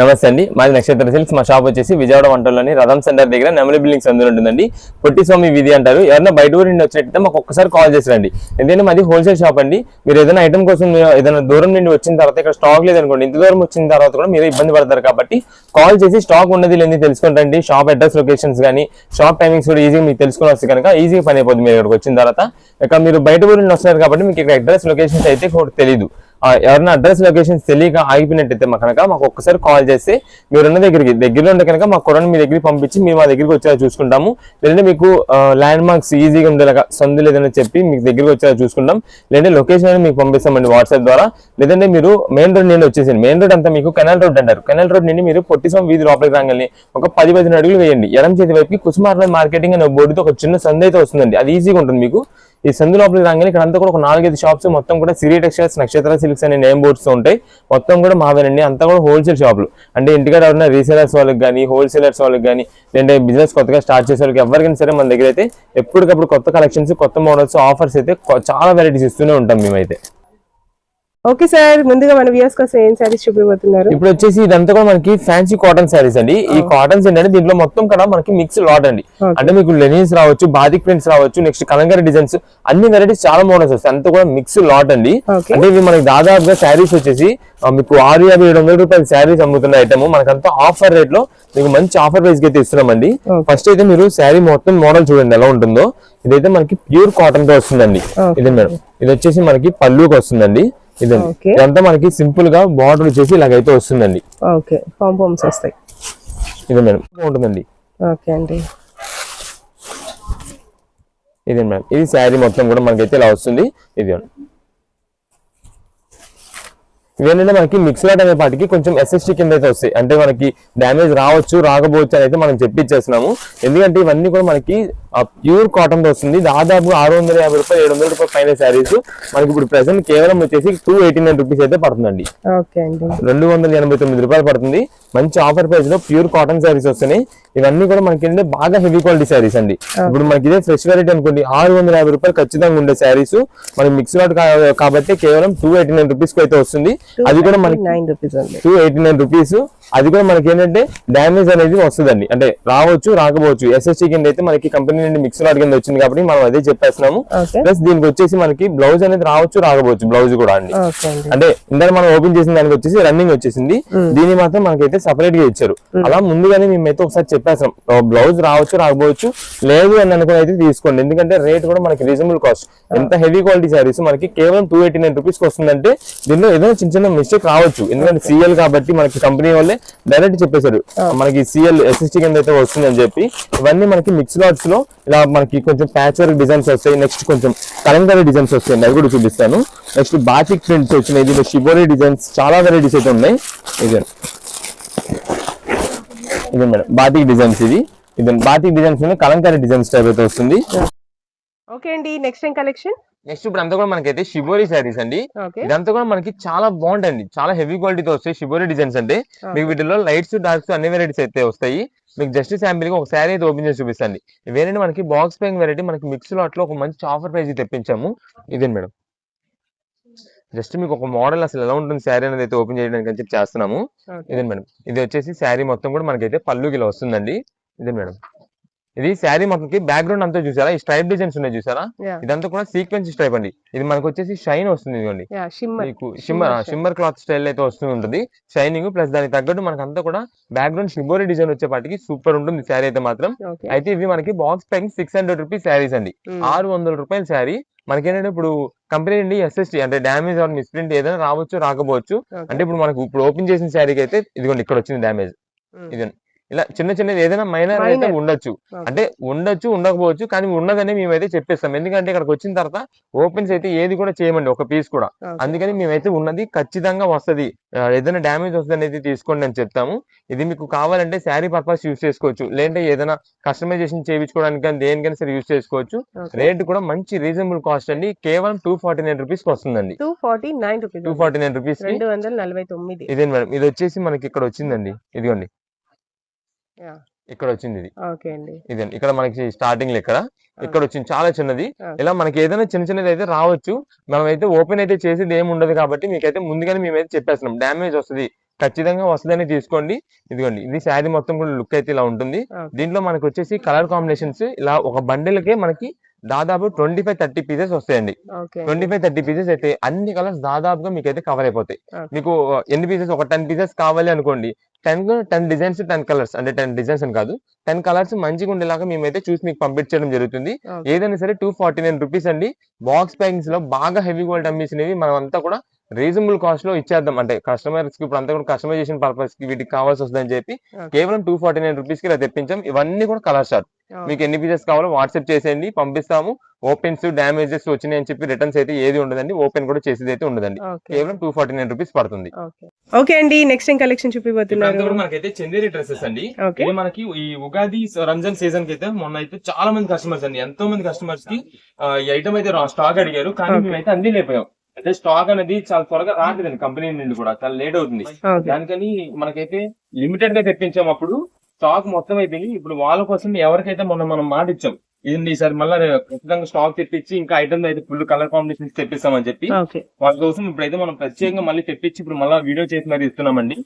నమస్తే అండి. మాది నక్షత్ర సిల్క్స్. మా షాప్ వచ్చేసి విజయవాడ వంటల్లోని రథం సెంటర్ దగ్గర నెమలి బిల్డింగ్స్ అందులో ఉంటుందండి. పొట్టిస్వామి స్వామి అంటారు. ఎవరైనా బయట ఊరి నుండి వచ్చినట్టయితే మాకు ఒక్కసారి కాల్ చేసిరండి. ఎందుకంటే మాది హోల్సేల్ షాప్ అండి. మీరు ఏదైనా ఐటమ్ కోసం మీరు ఏదైనా దూరం నుండి వచ్చిన తర్వాత ఇక్కడ స్టాక్ లేదనుకోండి ఇంత దూరం వచ్చిన తర్వాత కూడా మీరు ఇబ్బంది పడతారు కాబట్టి కాల్ చేసి స్టాక్ ఉన్నది లేని తెలుసుకుంటండి షాప్ అడ్రస్ లొకేషన్స్ కానీ షాప్ టైమింగ్స్ కూడా ఈజీగా మీకు తెలుసుకుని వస్తే కనుక ఈజీగా పని అయిపోతుంది మీరు ఇక్కడికి వచ్చిన తర్వాత. ఇక మీరు బయట ఊరి నుండి వస్తున్నారు కాబట్టి మీకు ఇక్కడ అడ్రస్ లొకేషన్స్ అయితే తెలియదు ఎవరైనా అడ్రస్ లొకేషన్స్ తెలియక ఆగిపోయినట్టయితే మా కనుక మాకు ఒక్కసారి కాల్ చేస్తే మీరున్న దగ్గరికి దగ్గరలో ఉంటే కనుక మా కొరను మీ దగ్గరికి పంపించి మీరు మా దగ్గరికి వచ్చేలా చూసుకుంటాము. లేదంటే మీకు ల్యాండ్ మార్క్స్ ఈజీగా ఉండేలాగా సందులు లేదని చెప్పి మీకు దగ్గరికి వచ్చేలా చూసుకుంటాం. లేదంటే లొకేషన్ అనేది మీకు పంపిస్తామండి వాట్సాప్ ద్వారా. లేదంటే మీరు మెయిన్ రోడ్ నుండి వచ్చేసి మెయిన్ రోడ్ అంతా మీకు కెనాల్ రోడ్ అంటారు. కెనాల్ రోడ్ నుండి మీరు పొట్టిసం వీధి లోపలికి రాగానే ఒక పది పదిహేను అడుగులు వేయండి. ఎడం చేతి వైపుకి కుసుమార్ల మార్కెటింగ్ అనే బోర్డుతో ఒక చిన్న సందు అయితే వస్తుందండి. అది ఈజీగా ఉంటుంది మీకు. ఈ సందు లోపలికి రాగానే ఇక్కడ అంతా కూడా ఒక నాలుగైదు షాప్స్ మొత్తం కూడా సిరి టెక్స్టైల్స్ నక్షత్ర సిల్క్స్ అనే నేమ్ బోర్డ్స్ ఉంటాయి. మొత్తం కూడా మావేనండి. అంతా కూడా హోల్సేల్ షాపులు అంటే ఇంటికాడ ఎవరైనా రీసేలర్స్ వాళ్ళకి కానీ హోల్సేలర్స్ వాళ్ళకి కానీ లేదంటే బిజినెస్ కొత్తగా స్టార్ట్ చేసే వాళ్ళకి ఎవరికైనా సరే మన దగ్గర అయితే ఎప్పటికప్పుడు కొత్త కలెక్షన్స్ కొత్త మోడల్స్ ఆఫర్స్ అయితే చాలా వెరైటీస్ ఇస్తూనే ఉంటాం మేమైతే. ఓకే సార్ ముందుగా మన వ్యూస్ కోసం ఏం సారీస్ చూపిపోతున్నారు ఇప్పుడు వచ్చేసి ఇదంతా కూడా మనకి ఫ్యాన్సీ కాటన్ శారీస్ అండి. ఈ కాటన్స్ ఏంటంటే దీంట్లో మొత్తం కూడా మనకి మిక్స్ లాట్ అండి. అంటే మీకు లెనిన్స్ రావచ్చు బాదిక్ ప్రింట్స్ రావచ్చు నెక్స్ట్ కలంకారీ డిజైన్స్ అన్ని వెరైటీస్ చాలా మోడల్స్ వస్తాయి. అంతా కూడా మిక్స్ లాట్ అండి. అంటే ఇవి మనకి దాదాపుగా శారీస్ వచ్చేసి మీకు ఆరు యాభై ఏడు వందల రూపాయల శారీస్ అమ్ముతున్న ఐటమ్ మనకంతా ఆఫర్ రేట్లో మీకు మంచి ఆఫర్ ప్రైస్కి అయితే ఇస్తున్నామండి. ఫస్ట్ అయితే మీరు శారీ మొత్తం మోడల్ చూడండి ఎలా ఉంటుందో. ఇదైతే మనకి ప్యూర్ కాటన్తో వస్తుందండి. ఇది మేడం. ఇది వచ్చేసి మనకి పళ్ళుకి వస్తుందండి. ఇదండి. ఇదంతా మనకి సింపుల్గా బార్డర్ వచ్చేసి ఇలాగైతే వస్తుందండి. ఓకే. ఫామ్స్ వస్తాయి. ఇది మేడం. ఉంటుందండి. ఓకే అండి. ఇది మేడం. ఇది శారీ మొత్తం కూడా మనకైతే ఇలా వస్తుంది. ఇది. ఇవేంటంటే మనకి మిక్స్ లాట్ అనే పాటికి కొంచెం ఎస్ఎస్టీ కింద అయితే వస్తాయి. అంటే మనకి డ్యామేజ్ రావచ్చు రాకపోవచ్చు అని అయితే మనం చెప్పి ఇచ్చేస్తున్నాము. ఎందుకంటే ఇవన్నీ కూడా మనకి ప్యూర్ కాటన్తో వస్తుంది. దాదాపు ఆరు వందల యాభై రూపాయలు ఏడు వందల రూపాయల పైన శారీస్. మనకి ఇప్పుడు ప్రెసెంట్ కేవలం వచ్చేసి టూ ఎయిటీ నైన్ రూపీస్ అయితే పడుతుందండి. రెండు వందల ఎనభై తొమ్మిది రూపాయలు పడుతుంది. మంచి ఆఫర్ ప్రైస్లో ప్యూర్ కాటన్ శారీస్ వస్తున్నాయి. ఇవన్నీ కూడా మనకి ఏంటంటే బాగా హెవీ క్వాలిటీ శారీస్ అండి. ఇప్పుడు మనకి ఇదే ఫ్రెష్ వెరైటీ అనుకోండి ఆరు వందల యాభై రూపాయలు ఖచ్చితంగా ఉండే శారీస్. మనకి మిక్స్ లాట్ కాబట్టి కేవలం టూ ఎయిటీ నైన్ రూపీస్ అయితే వస్తుంది. అది కూడా మనకి టూ ఎయిటీ నైన్ రూపీస్ అది కూడా మనకి ఏంటంటే డ్యామేజ్ అనేది వస్తుందండి. అంటే రావచ్చు రాకపోవచ్చు. ఎస్ఎస్టీ కింద అయితే మనకి కంపెనీ నుండి మిక్స్ లాట్ కింద వచ్చింది కాబట్టి మనం అదే చెప్పేస్తున్నాము. ప్లస్ దీనికి వచ్చేసి మనకి బ్లౌజ్ అనేది రావచ్చు రాకపోవచ్చు బ్లౌజ్ కూడా అండి. అంటే ఇందాక మనం ఓపెన్ చేసిన దానికి వచ్చేసి రన్నింగ్ వచ్చేసింది. దీని మాత్రం మనకైతే సపరేట్గా ఇచ్చారు. అలా ముందుగానే మేమైతే ఒకసారి చెప్పేసాం బ్లౌజ్ రావచ్చు రాకపోవచ్చు లేదు అని అనుకుని అయితే తీసుకోండి. ఎందుకంటే రేట్ కూడా మనకి రీజనబుల్ కాస్ట్ ఎంత హెవీ క్వాలిటీ శారీస్ మనకి కేవలం టూ ఎయిటీ నైన్ రూపీస్ వస్తుందంటే దీనిలో ఏదైనా చిన్న చిన్న మిస్టేక్ రావచ్చు. ఎందుకంటే సిఎల్ కాబట్టి మనకి కంపెనీ వాళ్ళే డైరెక్ట్ చెప్పేశారు. మనకి సిఎల్ ఎస్ఎస్టీ కింద అయితే వస్తుంది అని చెప్పి. ఇవన్నీ మనకి మిక్స్ లాట్స్లో ఇలా మనకి కొంచెం ప్యాచ్ వర్క్ డిజైన్స్ వస్తాయి. నెక్స్ట్ కొంచెం కలంకారీ డిజైన్స్ వస్తాయి. అవి కూడా చూపిస్తాను. నెక్స్ట్ బాటిక్ ప్రింట్స్ వచ్చినాయి. దీనిలో షిబోరీ డిజైన్స్ చాలా వెరైటీస్ అయితే ఉన్నాయి. ఇది. ఇది మేడం. బాటిక్ డిజైన్స్ ఇది. ఇది batik designs kalamkari designs type అయితే వస్తుంది. ఓకే అండి. నెక్స్ట్ ఏం కలెక్షన్ నెక్స్ట్ ఇప్పుడు అంతా కూడా మనకైతే షిబోరీ శారీస్ అండి. ఇదంతా కూడా మనకి చాలా బాగుంటాయండి. చాలా హెవీ క్వాలిటీతో వస్తాయి షిబోరీ డిజైన్స్ అంటే. మీకు వీటిలో లైట్స్ డార్క్స్ అన్ని వెరైటీస్ అయితే వస్తాయి. మీకు జస్ట్ శాంపిల్గా ఒక శారీ అయితే ఓపెన్ చేసి చూపిస్తాండి. ఇవేనండి మనకి బాక్స్ పేయింగ్ వెరైటీ మనకి మిక్స్ లాట్లో ఒక మంచి ఆఫర్ ప్రైస్ తెప్పించాము. ఇదేంటి మేడం. జస్ట్ మీకు ఒక మోడల్ అసలు ఎలా ఉంటుంది శారీ అనేది అయితే ఓపెన్ చేయడానికి అని చెప్పి చేస్తున్నాము. ఇదే మేడం. ఇది వచ్చేసి శారీ మొత్తం కూడా మనకైతే పళ్ళుకి ఇలా వస్తుందండి. ఇదే మేడం. ఇది శారీ మొత్తంకి బ్యాక్గ్రౌండ్ అంతా చూసారా? ఈ స్ట్రైప్ డిజైన్స్ ఉన్నాయి చూసారా? ఇదంతా కూడా సీక్వెన్స్ స్ట్రైప్ అండి. ఇది మనకు వచ్చేసి షైన్ వస్తుంది ఇదిగోండి. మీకు షిమ్మర్ షిమ్మర్ క్లాత్ స్టైల్ అయితే వస్తూ ఉంటుంది. షైనింగ్ ప్లస్ దానికి తగ్గట్టు మనకి అంతా కూడా బ్యాక్గ్రౌండ్ షిబోరీ డిజైన్ వచ్చేపాటికి సూపర్ ఉంటుంది శారీ అయితే మాత్రం. అయితే ఇవి మనకి box packing six hundred rupees sarees అండి. ఆరు వందల రూపాయల శారీ. మనకేంటంటే ఇప్పుడు కంపెనీ నుండి ఎస్ఎస్టీ అంటే డ్యామేజ్ ఆర్ మిస్ప్రింట్ ఏదైనా రావచ్చు రాకపోవచ్చు. అంటే ఇప్పుడు మనకు ఇప్పుడు ఓపెన్ చేసిన శారీకి అయితే ఇదిగోండి ఇక్కడ వచ్చింది డ్యామేజ్ ఇది ఇలా చిన్న చిన్నది ఏదైనా మైనర్ అయితే. ఉండొచ్చు. అంటే ఉండొచ్చు ఉండకపోవచ్చు కానీ ఉన్నదని మేమైతే చెప్పేస్తాం. ఎందుకంటే ఇక్కడికి వచ్చిన తర్వాత ఓపెన్స్ అయితే ఏది కూడా చేయమండి ఒక పీస్ కూడా. అందుకని మేమైతే ఉన్నది ఖచ్చితంగా వస్తది. ఏదైనా డ్యామేజ్ వస్తుంది అనేది తీసుకోండి అని చెప్తాము. ఇది మీకు కావాలంటే శారీ పర్పస్ యూస్ చేసుకోవచ్చు. లేదంటే ఏదైనా కస్టమైజేషన్ చేయించుకోవడానికి కానీ దేనికైనా సరే యూస్ చేసుకోవచ్చు. రేట్ కూడా మంచి రీజనబుల్ కాస్ట్ అండి. కేవలం టూ ఫార్టీ నైన్ రూపీస్ వస్తుందండి. Two forty nine rupees two forty nine rupees రెండు వందల నలభై తొమ్మిది. ఇదే మేడం ఇది వచ్చేసి మనకి ఇక్కడ వచ్చిందండి. ఇదిగోండి. ఇక్కడ వచ్చింది ఇది ఓకే అండి. ఇదే ఇక్కడ మనకి స్టార్టింగ్ ఇక్కడ. ఇక్కడ వచ్చింది చాలా చిన్నది. ఇలా మనకి ఏదైనా చిన్న చిన్నది అయితే రావచ్చు. మనం అయితే ఓపెన్ అయితే చేసేది ఏమి ఉండదు కాబట్టి మీకైతే ముందుగానే మేమైతే చెప్పేస్తున్నాం. డ్యామేజ్ వస్తుంది. ఖచ్చితంగా వస్తుందని తీసుకోండి. ఇదిగోండి ఇది శారీ మొత్తం కూడా లుక్ అయితే ఇలా ఉంటుంది. దీంట్లో మనకి వచ్చేసి కలర్ కాంబినేషన్స్ ఇలా ఒక బండిల్ కే మనకి దాదాపు ట్వంటీ ఫైవ్ థర్టీ పీసెస్ వస్తాయండి. ట్వంటీ ఫైవ్ థర్టీ పీసెస్ అయితే అన్ని కలర్స్ దాదాపుగా మీకు అయితే కవర్ అయిపోతాయి. మీకు ఎన్ని పీసెస్ ఒక టెన్ పీసెస్ కావాలి అనుకోండి. Ten ten designs ten colours అంటే టెన్ డిజైన్స్ అని కాదు. టెన్ కలర్స్ మంచిగా ఉండేలాగా మేమైతే చూసి మీకు పంపించడం జరుగుతుంది. ఏదైనా సరే టూ ఫార్టీ నైన్ రూపీస్ అండి. బాక్స్ ప్యాకింగ్స్లో బాగా హెవీ క్వాలిటీ అమ్మేసినవి మనం అంతా కూడా రీజనబుల్ కాస్ట్లో ఇచ్చేద్దాం. అంటే కస్టమర్స్కి ఇప్పుడు అంతా కూడా కస్టమైజేషన్ పర్పస్కి వీటికి కావాల్సి వస్తుందని చెప్పి. కేవలం టూ ఫార్టీ నైన్ రూపీస్కి ఇలా తెప్పించాం. ఇవన్నీ కూడా కలర్ షార్ట్ మీకు ఎన్ని పీసెస్ కావాలో వాట్సాప్ చేసేయండి పంపిస్తాము. ఓపెన్స్ డామేజెస్ వచ్చినాయి అని చెప్పి రిటర్న్స్ అయితే ఏది ఉండదండి. ఓపెన్ కూడా చేసేది అయితే ఉండదండి కేవలం టూ ఫార్టీ నైన్ రూపీస్ పడుతుంది. ఓకే. ఓకే అండి నెక్స్ట్ ఏం కలెక్షన్ చూపిపోతున్నారు కూడా మనకైతే చందేరి డ్రెస్సెస్ అండి. ఇది మనకి ఈ ఉగాది రంజాన్ సీజన్కి అయితే మొన్న అయితే చాలా మంది కస్టమర్స్ అండి. ఎంతో మంది కస్టమర్స్కి ఈ ఐటమ్ అయితే స్టాక్ అడిగారు. కానీ. మేమైతే అంది లేకపోయాం అంటే స్టాక్ అనేది చాలా త్వరగా రాలేదండి కంపెనీ నుండి కూడా చాలా లేట్ అవుతుంది. దానికని మనకైతే లిమిటెడ్గా తెప్పించాం అప్పుడు. స్టాక్ మొత్తం అయిపోయింది ఇప్పుడు వాళ్ళ కోసం ఎవరికైతే మొన్న మనం మాట ఇచ్చాం ఇది ఈసారి మళ్ళీ ఖచ్చితంగా స్టాక్ తెప్పించి ఇంకా ఐటమ్ అయితే ఫుల్ కలర్ కాంబినేషన్స్ తెప్పిస్తామని చెప్పి వాళ్ళ కోసం ఇప్పుడైతే మనం ప్రత్యేకంగా మళ్ళీ తెప్పించి ఇప్పుడు మళ్ళీ వీడియో చేసి మరి ఇస్తున్నామండి.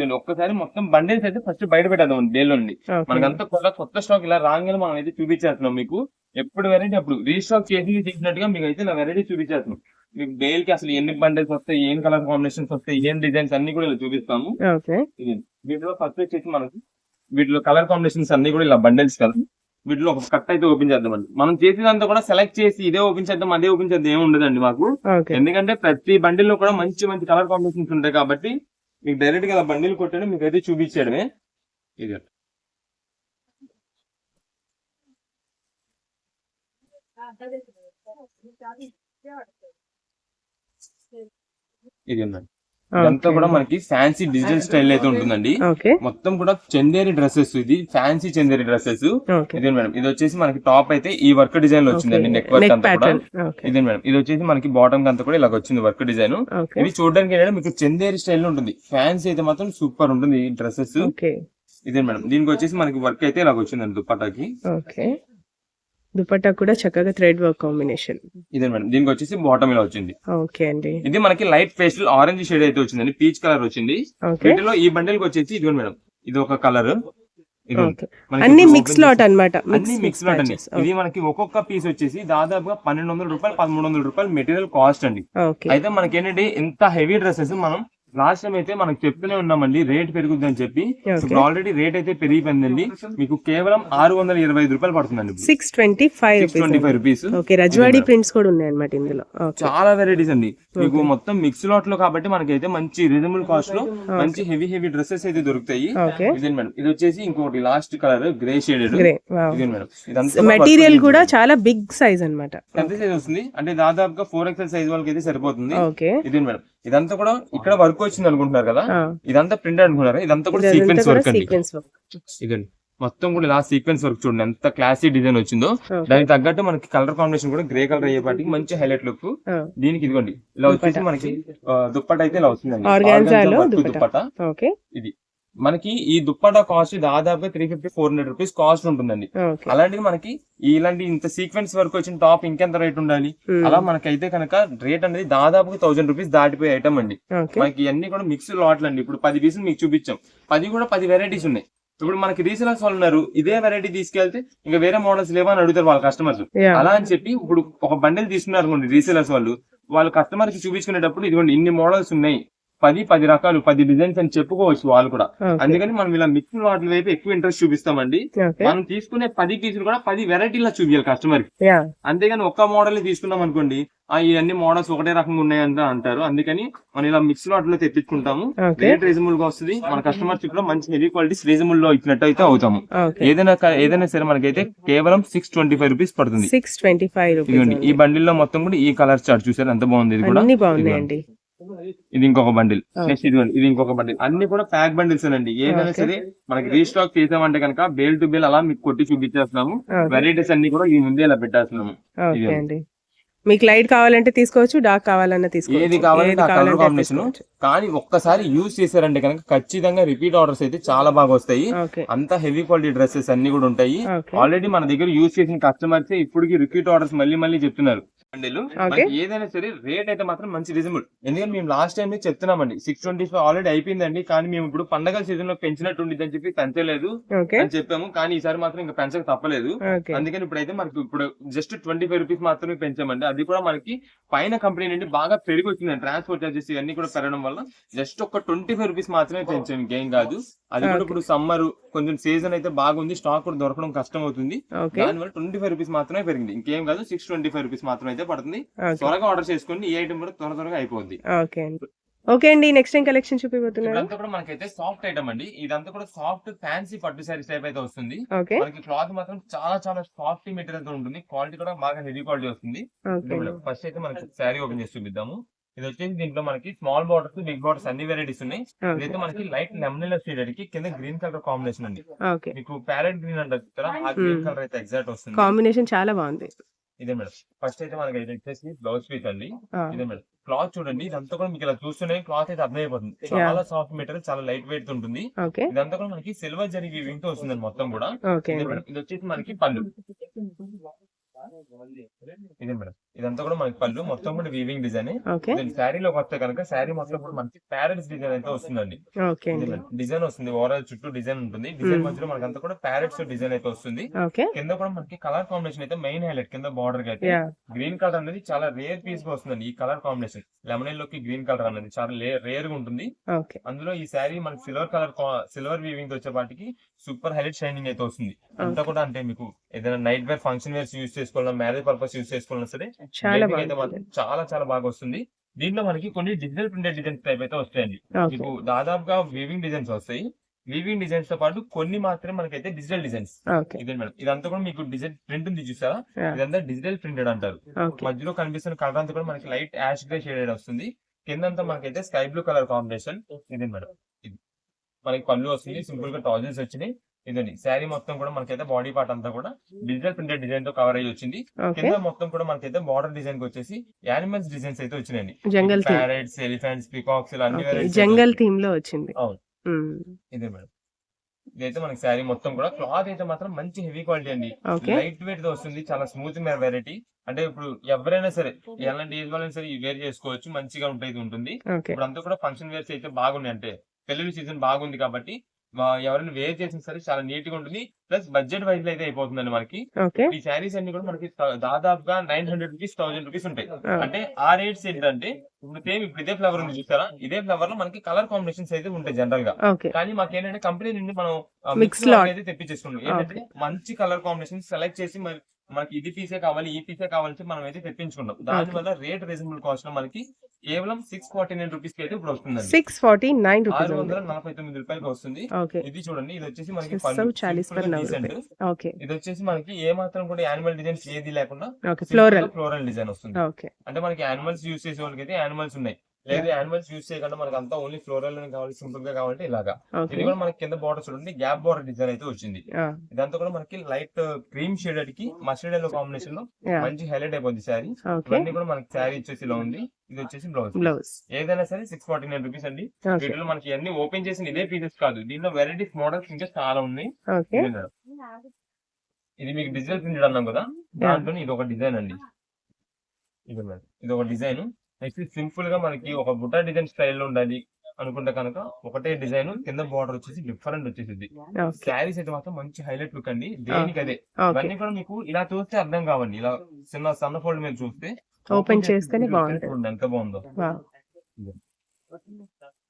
నేను ఒక్కసారి మొత్తం బండిల్స్ అయితే ఫస్ట్ బయట పెట్టేద్దాం డేలో నుండి మనకంతా కొత్త కొత్త స్టాక్ ఇలా రాగానే మనం అయితే చూపించేస్తున్నాం మీకు. ఎప్పుడు వెరైటీ అప్పుడు రీస్టాక్ చేసి చేసినట్టుగా మీకు అయితే ఇలా వెరైటీ చూపించేస్తున్నాం. మీకు డైల్కి అసలు ఎన్ని బండిల్స్ వస్తాయి ఏం కలర్ కాంబినేషన్స్ వస్తాయి ఏం డిజైన్స్ అన్ని కూడా ఇలా చూపిస్తాము. వీటిలో ఫస్ట్ వచ్చేసి మనకి వీటిలో కలర్ కాంబినేషన్స్ అన్ని కూడా ఇలా బండిల్స్ కదా. వీటిలో ఒక కట్ అయితే ఓపెన్ చేద్దామండి మనం చేసేదంతా కూడా సెలెక్ట్ చేసి ఇదే ఓపెన్ చేద్దాం అదే ఓపెన్ చేద్దాం ఏమి ఉండదండి మాకు. ఎందుకంటే ప్రతి బండిల్లో కూడా మంచి మంచి కలర్ కాంబినేషన్స్ ఉంటాయి కాబట్టి మీకు డైరెక్ట్గా బండిల్ కొట్టడం మీకు అయితే చూపించడమే ఇది ఇది ఉందండి ఇదంతా కూడా మనకి ఫ్యాన్సీ డిజిటల్ స్టైల్ అయితే ఉంటుందండి. ఓకే. మొత్తం కూడా చందేరి డ్రెస్సెస్ ఇది ఫ్యాన్సీ చందేరి డ్రెస్సెస్. ఇదే మేడం? ఇది వచ్చేసి మనకి టాప్ అయితే ఈ వర్క్ డిజైన్లో వచ్చిందండి నెక్ వర్క్ అంతా కూడా. ఇదే మేడం? ఇది వచ్చేసి మనకి బాటమ్ అంతా కూడా ఇలా వచ్చింది వర్క్ డిజైన్. ఇది చూడడానికి ఏంటంటే మీకు చందేరి స్టైల్ ఉంటుంది. ఫ్యాన్సీ అయితే మాత్రం సూపర్ ఉంటుంది ఈ డ్రెస్సెస్. ఓకే. ఇదే మేడం? దీనికి వచ్చేసి మనకి వర్క్ అయితే ఇలా వచ్చిందండి దుప్పటాకి. ఓకే. దుపట్టా కూడా చక్కగా థ్రెడ్ వర్క్ కాంబినేషన్. ఇదే మేడం. దీనికి వచ్చేసి బాటమ్ ఇలా వచ్చింది. ఓకే అండి. ఇది మనకి లైట్ పేస్టల్ ఆరెంజ్ షేడ్ అయితే వచ్చిందండి. పీచ్ కలర్ వచ్చింది. వీటిలో ఈ బండిల్ వచ్చేసి ఇది మేడం. ఇది ఒక కలర్ అన్ని మిక్స్ లాట్ అన్నమాట. అన్ని మిక్స్ లాట్ అండి. ఇది మనకి ఒక్కొక్క పీస్ వచ్చేసి దాదాపుగా పన్నెండు వందల రూపాయలు పదమూడు వందల రూపాయలు మెటీరియల్ కాస్ట్ అండి. అయితే మనకి ఏంటంటే ఇంత హెవీ డ్రెస్సెస్ మనం లాస్ట్ టైం అయితే మనకు చెప్తూనే ఉన్నామండి రేట్ పెరుగుద్ది అని చెప్పి. ఇప్పుడు ఆల్రెడీ రేట్ అయితే పెరిగిపోయిందండి. మీకు కేవలం ఆరు వందల ఇరవై ఐదు రూపాయలు పడుతుందండి six twenty five twenty five rupees okay Rajwadi prints కూడా ఉన్నాయి అన్నమాట ఇందులో చాలా వెరైటీస్ అండి. మీకు మొత్తం మిక్స్ లాట్లో కాబట్టి మనకైతే మంచి రీజనబుల్ కాస్ట్లో మంచి హెవీ హెవీ డ్రెస్సెస్ అయితే దొరుకుతాయి. మేడం ఇది వచ్చేసి ఇంకోటి last colour grey shaded madam material కూడా చాలా బిగ్ సైజ్ అన్నమాట. ఎంత సైజ్ వస్తుంది? అంటే దాదాపుగా ఫోర్ ఎక్స్ఎల్ సైజ్ వాళ్ళకి అయితే సరిపోతుంది. ఇదే మేడం ఇదంతా కూడా ఇక్కడ వర్క్ వచ్చింది అనుకుంటున్నారు కదా. ఇదంతా ప్రింట్ అనుకున్నారా? ఇదంతా కూడా సీక్వెన్స్ వర్క్ అండి సీక్వెన్స్ వర్క్ ఇదండి మొత్తం కూడా ఇలా సీక్వెన్స్ వర్క్ చూడండి. ఎంత క్లాసీ డిజైన్ వచ్చిందో. దానికి తగ్గట్టు మనకి కలర్ కాంబినేషన్ కూడా గ్రే కలర్ అయ్యేపాటికి మంచి హైలైట్ లుక్ దీనికి ఇదిగోండి. ఇలా వచ్చేసి మనకి దుప్పట అయితే ఇలా వస్తుందండి. దుప్పట. ఓకే. ఇది. మనకి ఈ దుప్పటా కాస్ట్ దాదాపుగా three fifty four hundred rupees cost ఉంటుందండి. అలాంటిది మనకి ఇలాంటి ఇంత సీక్వెన్స్ వర్క్ వచ్చిన టాప్ ఇంకెంత రేట్ ఉండాలి? Hmm. అలా మనకైతే కనుక రేట్ అనేది దాదాపుగా థౌసండ్ రూపీస్ దాటిపోయే ఐటమ్ అండి. మనకి ఇవన్నీ కూడా మిక్స్ లాట్లు అండి. ఇప్పుడు పది పీసులు మీకు చూపించాం. పది కూడా పది వెరైటీస్ ఉన్నాయి. ఇప్పుడు మనకి రీసెలర్స్ వాళ్ళు ఉన్నారు ఇదే వెరైటీ తీసుకెళ్తే ఇంకా వేరే మోడల్స్ లేవని అడుగుతారు వాళ్ళ కస్టమర్స్ అలా అని చెప్పి ఇప్పుడు ఒక బండిల్ తీసుకున్నారు అనుకోండి రీసెలర్స్ వాళ్ళు. వాళ్ళ కస్టమర్కి చూపించుకునేటప్పుడు ఇదిగోండి ఇన్ని మోడల్స్ ఉన్నాయి. పది పది రకాలు పది డిజైన్స్ అని చెప్పుకోవచ్చు వాళ్ళు కూడా. అందుకని మనం ఇలా మిక్స్ వాటి వైపు ఎక్కువ ఇంట్రెస్ట్ చూపిస్తామండి. మనం తీసుకునే పది పీసులు కూడా పది వెరైటీలా చూపించాలి కస్టమర్కి. అంతేగాని ఒక్క మోడల్ తీసుకున్నాం అనుకోండి ఆ ఇవన్నీ మోడల్స్ ఒకటే రకంగా ఉన్నాయంట అంటారు. అందుకని మనం ఇలా మిక్స్లో తెప్పించుకుంటాము. రేట్ రీజనబుల్గా వస్తుంది. మన కస్టమర్స్ కూడా మంచి హెవీ క్వాలిటీస్ రీజనబుల్లో ఇచ్చినట్టు అయితే అవుతాము. ఏదైనా ఏదైనా సరే మనకైతే కేవలం సిక్స్ ట్వంటీ ఫైవ్ రూపీస్ పడుతుంది సిక్స్ ట్వంటీ ఫైవ్ ఈ బండిల్లో మొత్తం కూడా ఈ కలర్ చార్ట్ చూసారు? ఎంత బాగుంది ఇది కూడా? ఇది ఇంకొక బండిల్. నెక్స్ట్ ఇదిగోండి ఇది ఇంకొక బండిల్. అన్ని కూడా ప్యాక్ బండిల్స్ అండి. ఏదైనా. సరే మనకి రీస్టాక్ చేసామంటే కనుక బేల్ టు బేల్ అలా మీకు కొట్టి చూపించేస్తున్నాము. వెరైటీస్ అన్ని కూడా ఈ ముందే ఇలా పెట్టేస్తున్నాము. మీకు లైట్ కావాలంటే తీసుకోవచ్చు డార్క్ కావాలన్నా తీసుకోవచ్చు. ఏది కావాలంటే ఆ కలర్ కాంబినేషన్. కానీ ఒక్కసారి యూజ్ చేశారంటే కనుక ఖచ్చితంగా రిపీట్ ఆర్డర్స్ అయితే చాలా బాగా వస్తాయి. అంత హెవీ క్వాలిటీ డ్రెస్సెస్ అన్ని కూడా ఉంటాయి. ఆల్రెడీ మన దగ్గర యూజ్ చేసిన కస్టమర్స్ ఇప్పటికి రిపీట్ ఆర్డర్స్ మళ్ళీ మళ్ళీ చెప్తున్నారు. ఏదైనా సరే రేట్ అయితే మాత్రం మంచి రీజనబుల్ ఎందుకంటే మేము లాస్ట్ టైం చెప్తున్నామండి. సిక్స్ ట్వంటీ ఫైవ్ ఆల్రెడీ అయిపోయిందండి. కానీ మేము ఇప్పుడు పండగల సీజన్లో పెంచినట్టు అని చెప్పి పెంచలేదు అని చెప్పాము. కానీ ఈసారి మాత్రం ఇంకా పెంచక తప్పలేదు. అందుకని ఇప్పుడైతే మనకి ఇప్పుడు జస్ట్ ట్వంటీ ఫైవ్ రూపీస్ మాత్రమే పెంచామండి. అది కూడా మనకి పైన కంపెనీ నుండి బాగా పెరిగి వచ్చిందండి ట్రాన్స్పోర్ట్ చార్జెస్ ఇవన్నీ కూడా పెరగడం వల్ల జస్ట్ ఒక ట్వంటీ ఫైవ్ రూపీస్ మాత్రమే పెంచాము. ఇంకేం కాదు. అది కూడా. ఇప్పుడు సమ్మర్ కొంచెం సీజన్ అయితే బాగుంది. స్టాక్ కూడా దొరకడం కష్టం అవుతుంది దానివల్ల ట్వంటీ ఫైవ్ రూపీస్ మాత్రమే పెరిగింది. ఇంకేం కాదు. సిక్స్ ట్వంటీ ఫైవ్ రూపీస్ మాత్రం అయితే పడుతుంది. త్వరగా ఆర్డర్ చేసుకోండి ఈ ఐటమ్ కూడా త్వర త్వరగా అయిపోద్ది. ఓకే అండి. ఓకే అండి నెక్స్ట్ ఏం కలెక్షన్ చూపిపోతున్నారు ఇదంతా కూడా మనకైతే సాఫ్ట్ ఐటమ్ అండి. ఇదంతా కూడా సాఫ్ట్ ఫ్యాన్సీ పట్టు సారీస్ టైప్ అయితే వస్తుంది. ఓకే. మనకి క్లాత్ మాత్రం చాలా చాలా సాఫ్ట్ మెటీరియల్తో ఉంటుంది. క్వాలిటీ కూడా బాగా హెవీ క్వాలిటీ వస్తుంది. ఓకే. ఫస్ట్ అయితే మనకి శారీ ఓపెన్ చేసి చూపిద్దాము. ఇది వచ్చేసి దీంట్లో మనకి స్మాల్ బార్డర్స్ బిగ్ బార్డర్స్ అన్ని వెరైటీస్ ఉన్నాయి. ఇదైతే మనకి లైట్ లెమన్ షేడ్కి కింద గ్రీన్ కలర్ కాంబినేషన్ అండి. ఓకే. మీకు ప్యారెట్ గ్రీన్ అంటారు ఆ గ్రీన్ Hmm. కలర్ అయితే ఎగ్జాక్ట్ వస్తుంది. కాంబినేషన్ చాలా బాగుంది. ఇదే మేడం. ఫస్ట్ అయితే మనకి ఇది వచ్చేసి బ్లౌజ్ పీస్ అండి. ఇదే మేడం. క్లాత్ చూడండి ఇదంతా కూడా మీకు ఇలా చూస్తూనే క్లాత్ అయితే అర్థం అయిపోతుంది. చాలా సాఫ్ట్ మెటీరియల్ చాలా లైట్ వెయిట్ ఉంటుంది. ఓకే ఇదంతా కూడా మనకి సిల్వర్ జరీ వీవింగ్తో వస్తుంది మొత్తం కూడా. ఇది వచ్చేసి మనకి పళ్ళు. ఇదే మేడం. ఇదంతా కూడా మనకి పళ్ళు. మొత్తం కూడా వీవింగ్ డిజైన్ ఓకే శారీలోకి వస్తే కనుక శారీ మొత్తం కూడా మనకి ప్యారెట్స్ డిజైన్ అయితే వస్తుందండి. డిజైన్ వస్తుంది. ఓవరాల్ చుట్టూ డిజైన్ ఉంటుంది. Design Hmm. మధ్యలో మనకి అంతా కూడా ప్యారెట్స్ డిజైన్ అయితే వస్తుంది. కింద కూడా మనకి కలర్ కాంబినేషన్ అయితే మెయిన్ హైలైట్ కింద బార్డర్ అయితే గ్రీన్ కలర్ అనేది చాలా రేర్ పీస్గా వస్తుందండి ఈ కలర్ కాంబినేషన్ లెమన్లోకి గ్రీన్ కలర్ అనేది చాలా రేర్గా ఉంటుంది. అందులో ఈ శారీ మనకి సిల్వర్ కలర్ సిల్వర్ వీవింగ్తో వచ్చేపాటికి సూపర్ హైలైట్ షైనింగ్ అయితే వస్తుంది. అంతా. కూడా అంటే మీకు ఏదైనా night wear function wears use చేసుకోవాలన్నా మ్యారేజ్ పర్పస్ యూస్ చేసుకోవాలన్నా సరే అయితే మాత్రం చాలా చాలా బాగా వస్తుంది. దీంట్లో మనకి కొన్ని డిజిటల్ ప్రింటెడ్ డిజైన్స్ టైప్ అయితే వస్తాయండి. మీకు దాదాపుగా వీవింగ్ డిజైన్స్ వస్తాయి. వీవింగ్ డిజైన్స్తో పాటు కొన్ని మాత్రమే మనకైతే డిజిటల్ డిజైన్స్ ఇదే మేడం. ఇదంతా కూడా మీకు డిజైన్ ప్రింట్ ఉంది చూసారా. ఇదంతా డిజిటల్ ప్రింటెడ్ అంటారు. మధ్యలో కనిపిస్తున్న కలర్ అంతా కూడా మనకి లైట్ యాష్ గ్రే షేడెడ్ వస్తుంది. కిందంతా మనకైతే స్కై బ్లూ కలర్ కాంబినేషన్ ఇది మేడం. మనకి పళ్ళు వస్తుంది సింపుల్గా టాజల్స్ వచ్చినాయి. ఇదండి శారీ మొత్తం కూడా మనకైతే బాడీ పార్ట్ అంతా కూడా డిజిటల్ ప్రింటెడ్ డిజైన్తో కవర్ అయ్యి వచ్చింది. కింద మొత్తం కూడా మనకైతే బార్డర్ డిజైన్కి వచ్చేసి యానిమల్స్ డిజైన్స్ అయితే వచ్చినాయండి. జంగల్ ప్యారెట్స్ ఎలిఫెంట్స్ పికాక్స్ ఇలా అన్ని జంగల్ థీమ్లో వచ్చింది. అవును. మ్మ్. ఇదే మేడం. ఇదైతే మనకి శారీ మొత్తం కూడా క్లాత్ అయితే మాత్రం మంచి హెవీ క్వాలిటీ అండి. లైట్ వెయిట్తో వస్తుంది చాలా స్మూత్ వెరైటీ అంటే ఇప్పుడు ఎవరైనా సరే ఎలాంటి ఏజ్ వాళ్ళైనా సరే వేర్ చేసుకోవచ్చు మంచిగా ఉంటుంది. ఇప్పుడు అంతా కూడా ఫంక్షన్ వేర్స్ అయితే బాగున్నాయి. అంటే పెళ్ళి సీజన్ బాగుంది కాబట్టి ఎవరైనా వేర్ చేసిన సరే చాలా నీట్గా ఉంటుంది. ప్లస్ బడ్జెట్ వైజ్ అయితే అయిపోతుందండి మనకి. ఈ శారీస్ అన్ని కూడా మనకి దాదాపుగా nine hundred rupees thousand rupees ఉంటాయి. అంటే ఆ రేట్స్ ఏంటంటే ఇప్పుడు సేమ్ ఇప్పుడు ఇదే ఫ్లవర్ ఉంది చూసారా? ఇదే ఫ్లవర్లో మనకి కలర్ కాంబినేషన్స్ అయితే ఉంటాయి జనరల్గా కానీ మాకు ఏంటంటే కంపెనీ నుండి మనం మిక్స్. అయితే తెప్పించేసుకున్నాం ఏంటంటే మంచి కలర్ కాంబినేషన్ సెలెక్ట్ చేసి మరి మనకి ఇది పీసే కావాలి ఈ పీసే కావాలని మనం అయితే తెప్పించుకున్నాం దాని వల్ల రేట్ రీజనబుల్ కాస్ట్లో మనకి కేవలం సిక్స్ ఫార్టీ నైన్ రూపీస్ అయితే ఇప్పుడు వస్తుందండి. సిక్స్ ఫార్టీ నైన్ రూపీస్ వందల నలభై తొమ్మిది రూపాయలకి వస్తుంది. ఓకే. ఇది చూడండి ఇది వచ్చేసి మనకి ఓకే. ఇది వచ్చేసి మనకి ఏ మాత్రం కూడా యానిమల్ డిజైన్స్ ఏది లేకుండా ఫ్లోరల్ ఫ్లోరల్ డిజైన్ వస్తుంది. అంటే మనకి యానిమల్స్ యూస్ చేసే వాళ్ళకి అయితే యానిమల్స్ ఉన్నాయి. లేదు యానిమల్స్ యూస్ చేయకుండా మనకి అంతా ఓన్లీ ఫ్లోరల్ కావాలి సింపుల్గా కావాలంటే ఇలాగా. ఇది కూడా మనకి కింద బార్డర్ చూడండి గ్యాప్ బార్డర్ డిజైన్ అయితే వచ్చింది. ఇదంతా కూడా మనకి లైట్ క్రీమ్ షేడెడ్కి మస్టర్డ్ ఎల్లో కాంబినేషన్లో మంచి హైలైట్ అయిపోయింది శారీ. ఇవన్నీ కూడా మనకి శారీ వచ్చేసి ఇలా ఉంది. ఇది వచ్చేసి బ్లౌజ్ బ్లౌజ్ ఏదైనా సరే సిక్స్ ఫార్టీ నైన్ రూపీస్ అండి. వీటిలో మనకి అన్ని ఓపెన్ చేసిన ఇదే పీసెస్ కాదు. దీనిలో వెరైటీస్ మోడల్స్ ఇంకా చాలా ఉన్నాయి. ఇదే మీకు డిజిటల్ ప్రింటెడ్ అన్నాం కదా. దాంట్లో ఇది ఒక డిజైన్ అండి. ఇది మేడం. ఇది ఒక డిజైన్ నెక్స్ట్ సింపుల్గా మనకి ఒక బుట్ట డిజైన్ స్టైల్లో ఉండాలి అనుకుంటే కనుక ఒకటే డిజైన్ కింద బార్డర్ వచ్చేసి డిఫరెంట్ వచ్చేసింది శారీస్ అయితే మాత్రం మంచి హైలైట్ లుక్ అండి. దేనికి అదే? ఇవన్నీ కూడా మీకు ఇలా చూస్తే అర్థం కావండి. ఇలా చిన్న సన్న ఫోల్డ్ మీద చూస్తే ఓపెన్ చేస్తేనే చూస్తే బాగుంటుంది. ఎంత బాగుందో.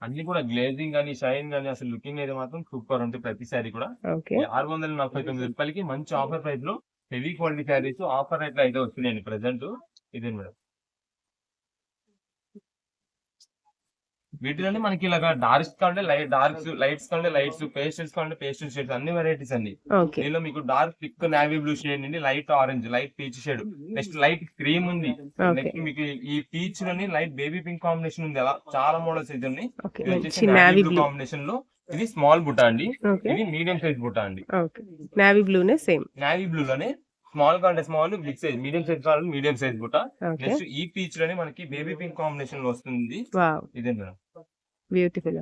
అన్ని కూడా గ్లేజింగ్ కానీ షైన్ కానీ అసలు లుకింగ్ అయితే మాత్రం సూపర్ ఉంటుంది ప్రతి శారీ కూడా. ఆరు వందల నలభై తొమ్మిది రూపాయలకి మంచి ఆఫర్ ప్రైస్లో హెవీ క్వాలిటీ శారీస్ ఆఫర్ రేట్లో అయితే వస్తున్నాయండి ప్రెసెంట్ ఇదే మేడం? వీటిలోనే మనకి ఇలాగా డార్క్స్ కావాలంటే లైట్ డార్క్స్ లైట్స్ కావాలంటే లైట్స్ పేస్టల్స్ కావాలంటే పేస్టల్ షేడ్స్ అన్ని వెరైటీస్ అండి. దీనిలో మీకు dark thick navy blue shade నుండి light orange light peach shade next light cream ఉంది. నెక్స్ట్ మీకు ఈ పీచ్లోని లైట్ బేబీ పింక్ కాంబినేషన్ ఉంది. అలా చాలా మోడల్స్ అయితే ఉన్నాయి. ఇది వచ్చేసి నావీ బ్లూ కాంబినేషన్లో ఇది స్మాల్ బుట్ట అండి. ఇది మీడియం సైజ్ బుట్ట అండి. నావీ బ్లూనే సేమ్ నావీ బ్లూ లోనే స్మాల్ కావాలంటే small big size medium size కావాలంటే మీడియం సైజ్ బుట్ట. నెక్స్ట్ ఈ పీచ్లోనే మనకి బేబీ పింక్ కాంబినేషన్లో వస్తుంది. ఇదే మేడం. బ్యూటిఫుల్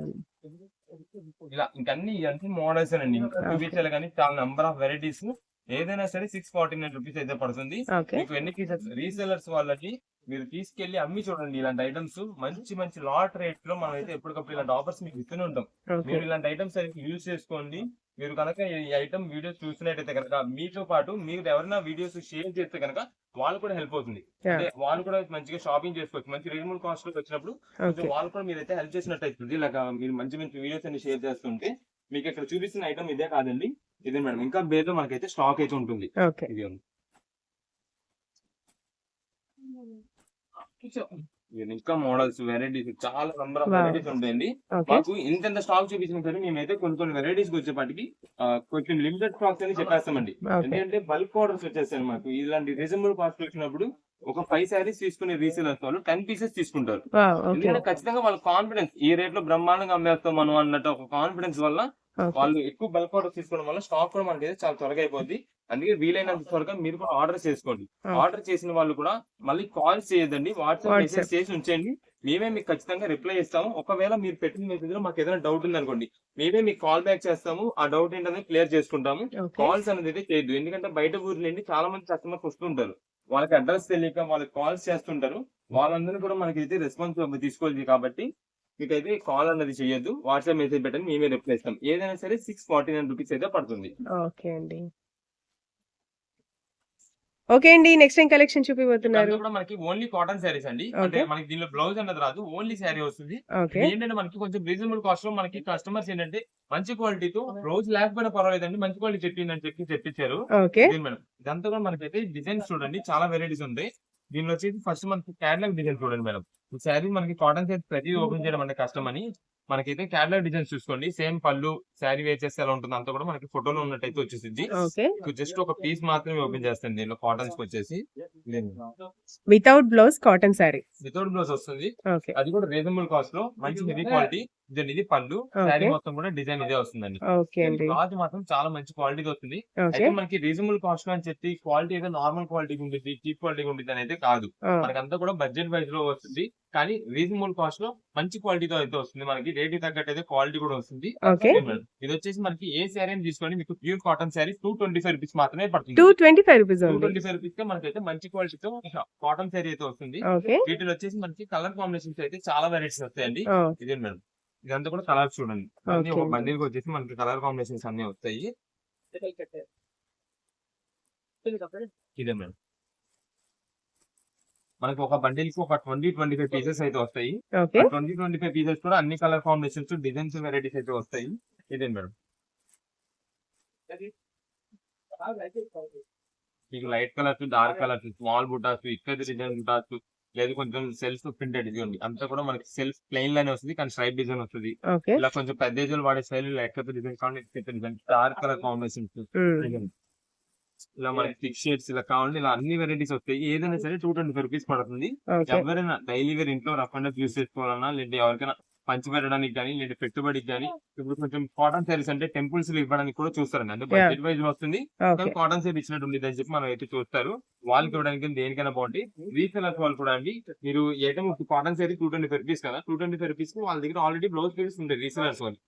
ఇలా ఇంకన్ని అన్ని మోడల్స్ అండి. ఇంకా చూపించాలి కానీ చాలా నంబర్ ఆఫ్ వెరైటీస్ ఏదైనా సరే సిక్స్ ఫార్టీ నైన్ రూపీస్ అయితే పడుతుంది. మీకు ఎన్ని పీసెస్ రీసెలర్స్ వాళ్ళకి మీరు తీసుకెళ్ళి అమ్మి చూడండి ఇలాంటి ఐటమ్స్ మంచి మంచి లాట్ రేట్లో మనం అయితే ఎప్పటికప్పుడు ఇలాంటి ఆఫర్స్ మీకు ఇస్తూనే ఉంటాం. మీరు ఇలాంటి ఐటమ్స్ యూజ్ చేసుకోండి. మీరు కనుక ఈ ఐటమ్ వీడియోస్ చూసినట్టయితే కనుక మీతో పాటు మీరు ఎవరైనా వీడియోస్ షేర్ చేస్తే కనుక వాళ్ళు కూడా హెల్ప్ అవుతుంది. అంటే వాళ్ళు కూడా మంచిగా షాపింగ్ చేసుకోవచ్చు. మంచి రీజనబుల్ కాస్ట్లో వచ్చినప్పుడు వాళ్ళు కూడా మీరైతే హెల్ప్ చేసినట్టు అవుతుంది. ఇలాగ మీరు మంచి మంచి వీడియోస్ అన్ని షేర్ చేస్తుంటే మీకు ఇక్కడ చూపిస్తున్న ఐటమ్ ఇదే కాదండి. ఇదే మేడం ఇంకా బేదో మనకైతే స్టాక్ అయితే ఉంటుంది. ఓకే ఇది ఉంది ఇది ఇంకా మోడల్స్ వెరైటీస్ చాలా నంబర్ ఆఫ్. వెరైటీస్ ఉంటాయండి. మాకు ఇంత స్టాక్ చూపించిన సరే మేమైతే కొన్ని కొన్ని వెరైటీస్ వచ్చేపాటికి కొంచెం లిమిటెడ్ స్టాక్స్ అని చెప్పేస్తామండి. ఎందుకంటే బల్క్ ఆర్డర్స్ వచ్చేస్తాయి మాకు. ఇలాంటి రీజనబుల్ కాస్ట్ వచ్చినప్పుడు ఒక ఫైవ్ శారీస్ తీసుకునే రీసేలర్స్ వాళ్ళు టెన్ పీసెస్ తీసుకుంటారు. ఎందుకంటే ఖచ్చితంగా వాళ్ళ కాన్ఫిడెన్స్ ఈ రేట్లో బ్రహ్మాండంగా అమ్మేస్తాం మనం అన్నట్టు ఒక కాన్ఫిడెన్స్ వల్ల వాళ్ళు ఎక్కువ బల్క్ ఆర్డర్ తీసుకోవడం వల్ల స్టాక్ కూడా మనకి చాలా త్వరగా అయిపోద్ది. అందుకే వీలైనంత త్వరగా మీరు కూడా ఆర్డర్ చేసుకోండి. ఆర్డర్ చేసిన వాళ్ళు కూడా మళ్ళీ కాల్ చేయదండి వాట్సాప్. మెసేజ్ చేసి ఉంచండి. మేమే మీకు ఖచ్చితంగా రిప్లై ఇస్తాము ఒకవేళ మీరు పెట్టిన మెసేజ్లో మాకు ఏదైనా డౌట్ ఉంది అనుకోండి మేమే మీకు కాల్ బ్యాక్ చేస్తాము. ఆ డౌట్ ఏంటనేది క్లియర్ చేసుకుంటాము. కాల్స్ అనేది అయితే చేయొద్దు. ఎందుకంటే బయట ఊర్లో నుండి చాలా మంది కస్టమర్స్ వస్తుంటారు. వాళ్ళకి అడ్రస్ తెలియక వాళ్ళకి కాల్స్ చేస్తుంటారు. వాళ్ళందరూ కూడా మనకైతే రెస్పాన్స్ తీసుకోవాలి కాబట్టి మీకైతే కాల్ అన్నది చేయొద్దు వాట్సాప్ మెసేజ్ పెట్టండి మేమే రిప్లై ఇస్తాం. ఏదైనా సరే సిక్స్ ఫార్టీ నైన్ రూపీస్ అయితే పడుతుంది. ఓకే అండి. ఓకే అండి నెక్స్ట్ టైం కలెక్షన్ చూపిపోతున్నారు కూడా మనకి ఓన్లీ కాటన్ శారీస్ అండి. అంటే. మనకి దీనిలో బ్లౌజ్ అన్నది రాదు ఓన్లీ శారీ వస్తుంది. ఏంటంటే మనకి కొంచెం రీజనబుల్ కాస్ట్లో మనకి కస్టమర్స్ ఏంటంటే మంచి క్వాలిటీతో బ్లౌజ్ లేకపోయినా పర్వాలేదండి మంచి క్వాలిటీ చెప్పిందని చెప్పి మేడం? ఇదంతా కూడా మనకైతే డిజైన్స్ చూడండి చాలా వెరైటీస్ ఉంటాయి. దీనిలో వచ్చేసి ఫస్ట్ మనకి క్యాటలాగ్ డిజైన్ చూడండి మేడం. ఈ శారీ మనకి కాటన్ శారీ ప్రతి ఓపెన్ చేయడం అంటే కష్టం అని మనకైతే క్యాటలాగ్ డిజైన్స్ చూసుకోండి. సేమ్ పళ్ళు శారీ వేర్ చేస్తే ఎలా ఉంటుంది అంతా కూడా మనకి ఫోటోలో ఉన్నట్టయితే వచ్చేసింది ఓకే. జస్ట్ ఒక పీస్ మాత్రమే ఓపెన్ చేస్తాను దీనిలో. కాటన్స్ వచ్చేసి. Without blouse cotton sari without blouse వస్తుంది. ఓకే. అది కూడా రీజనబుల్ కాస్ట్లో. మంచి హెవీ క్వాలిటీ ఇదండి ఇది పళ్ళు. శారీ. మొత్తం కూడా డిజైన్ ఇదే వస్తుందండి. ఓకే అండి. క్లాత్ మాత్రం చాలా మంచి క్వాలిటీ వస్తుంది. అయితే మనకి రీజనబుల్ కాస్ట్ అని చెప్పి క్వాలిటీ అయితే నార్మల్ క్వాలిటీ ఉంటుంది చీప్ క్వాలిటీ ఉంటుంది అనేది కాదు. మనకంతా కూడా బడ్జెట్ వైజ్లో వస్తుంది. కానీ రీజనబుల్ కాస్ట్లో మంచి క్వాలిటీతో అయితే వస్తుంది. మనకి రేట్ తగ్గట్టు అయితే క్వాలిటీ కూడా వస్తుంది. ఇది వచ్చేసి మనకి ఏ శారీ అని తీసుకోండి మీకు pure cotton sari two twenty five rupees మాత్రమే పడుతుంది. Two twenty five rupees two twenty five rupees మనకైతే మంచి క్వాలిటీతో కాటన్ శారీ అయితే వస్తుంది. ఓకే. వీటిలో వచ్చేసి మనకి కలర్ కాంబినేషన్స్ అయితే చాలా వెరైటీస్ వస్తాయండి. ఇదే మేడం ఇదంతా కూడా కలర్స్ చూడండి. ఒక. బండిల్కి వచ్చేసి మనకి కలర్ కాంబినేషన్స్ అన్ని వస్తాయి. ఇదే మేడం మనకి ఒక బండిల్కి ఒక ట్వంటీ ట్వంటీ ఫైవ్ పీసెస్ అయితే వస్తాయి. ట్వంటీ ట్వంటీ ఫైవ్ పీసెస్ కూడా అన్ని కలర్ కాంబినేషన్స్ డిజైన్స్ వెరైటీస్ అయితే వస్తాయి. ఇదే మేడం? మీకు light colours dark colours small బుటాస్ ఇక్కడ డిజైన్ బుటాస్ లేదు కొంచెం సెల్ఫ్ ప్రింటెడ్ ఇదిగోండి అంతా కూడా మనకి సెల్ఫ్ ప్లెయిన్లోనే వస్తుంది కానీ స్ట్రైప్ డిజైన్ వస్తుంది. ఇలా కొంచెం పెద్ద వాడే స్టైల్ ఎక్కడ డిజైన్ కావాలి design dark colour combinations um, ఇలా మనకి సిక్స్ షేడ్స్ ఇలా కావాలంటే ఇలా అన్ని వెరైటీస్ వస్తాయి. ఏదైనా సరే టూ ట్వంటీ ఫైవ్ రూపీస్ పడుతుంది. ఎవరైనా డైలీ వేర్ ఇంట్లో రఫ్ అండ్ యూస్ చేసుకోవాలన్నా లేదా ఎవరికైనా పంచి పెట్టడానికి కానీ లేదా పెట్టుబడికి కానీ ఇప్పుడు కొంచెం కాటన్ సారీస్ అంటే టెంపుల్స్ ఇవ్వడానికి కూడా చూస్తారండి అంటే బడ్జెట్ వైజ్ వస్తుంది. కాటన్ సారీ ఇచ్చినట్టు ఉంది అని చెప్పి మనం అయితే చూస్తారు. వాళ్ళకి ఇవ్వడానికి కానీ దేనికైనా బాగుంటాయి. రీసెలర్స్ వాళ్ళు కూడా అండి మీరు item cotton sari two twenty five rupees కదా. టూ ట్వంటీ ఫైవ్ రూపీస్ వాళ్ళ దగ్గర ఆల్రెడీ బ్లౌజ్ పీసెస్ ఉంటాయి రీసెలర్స్ వాళ్ళు.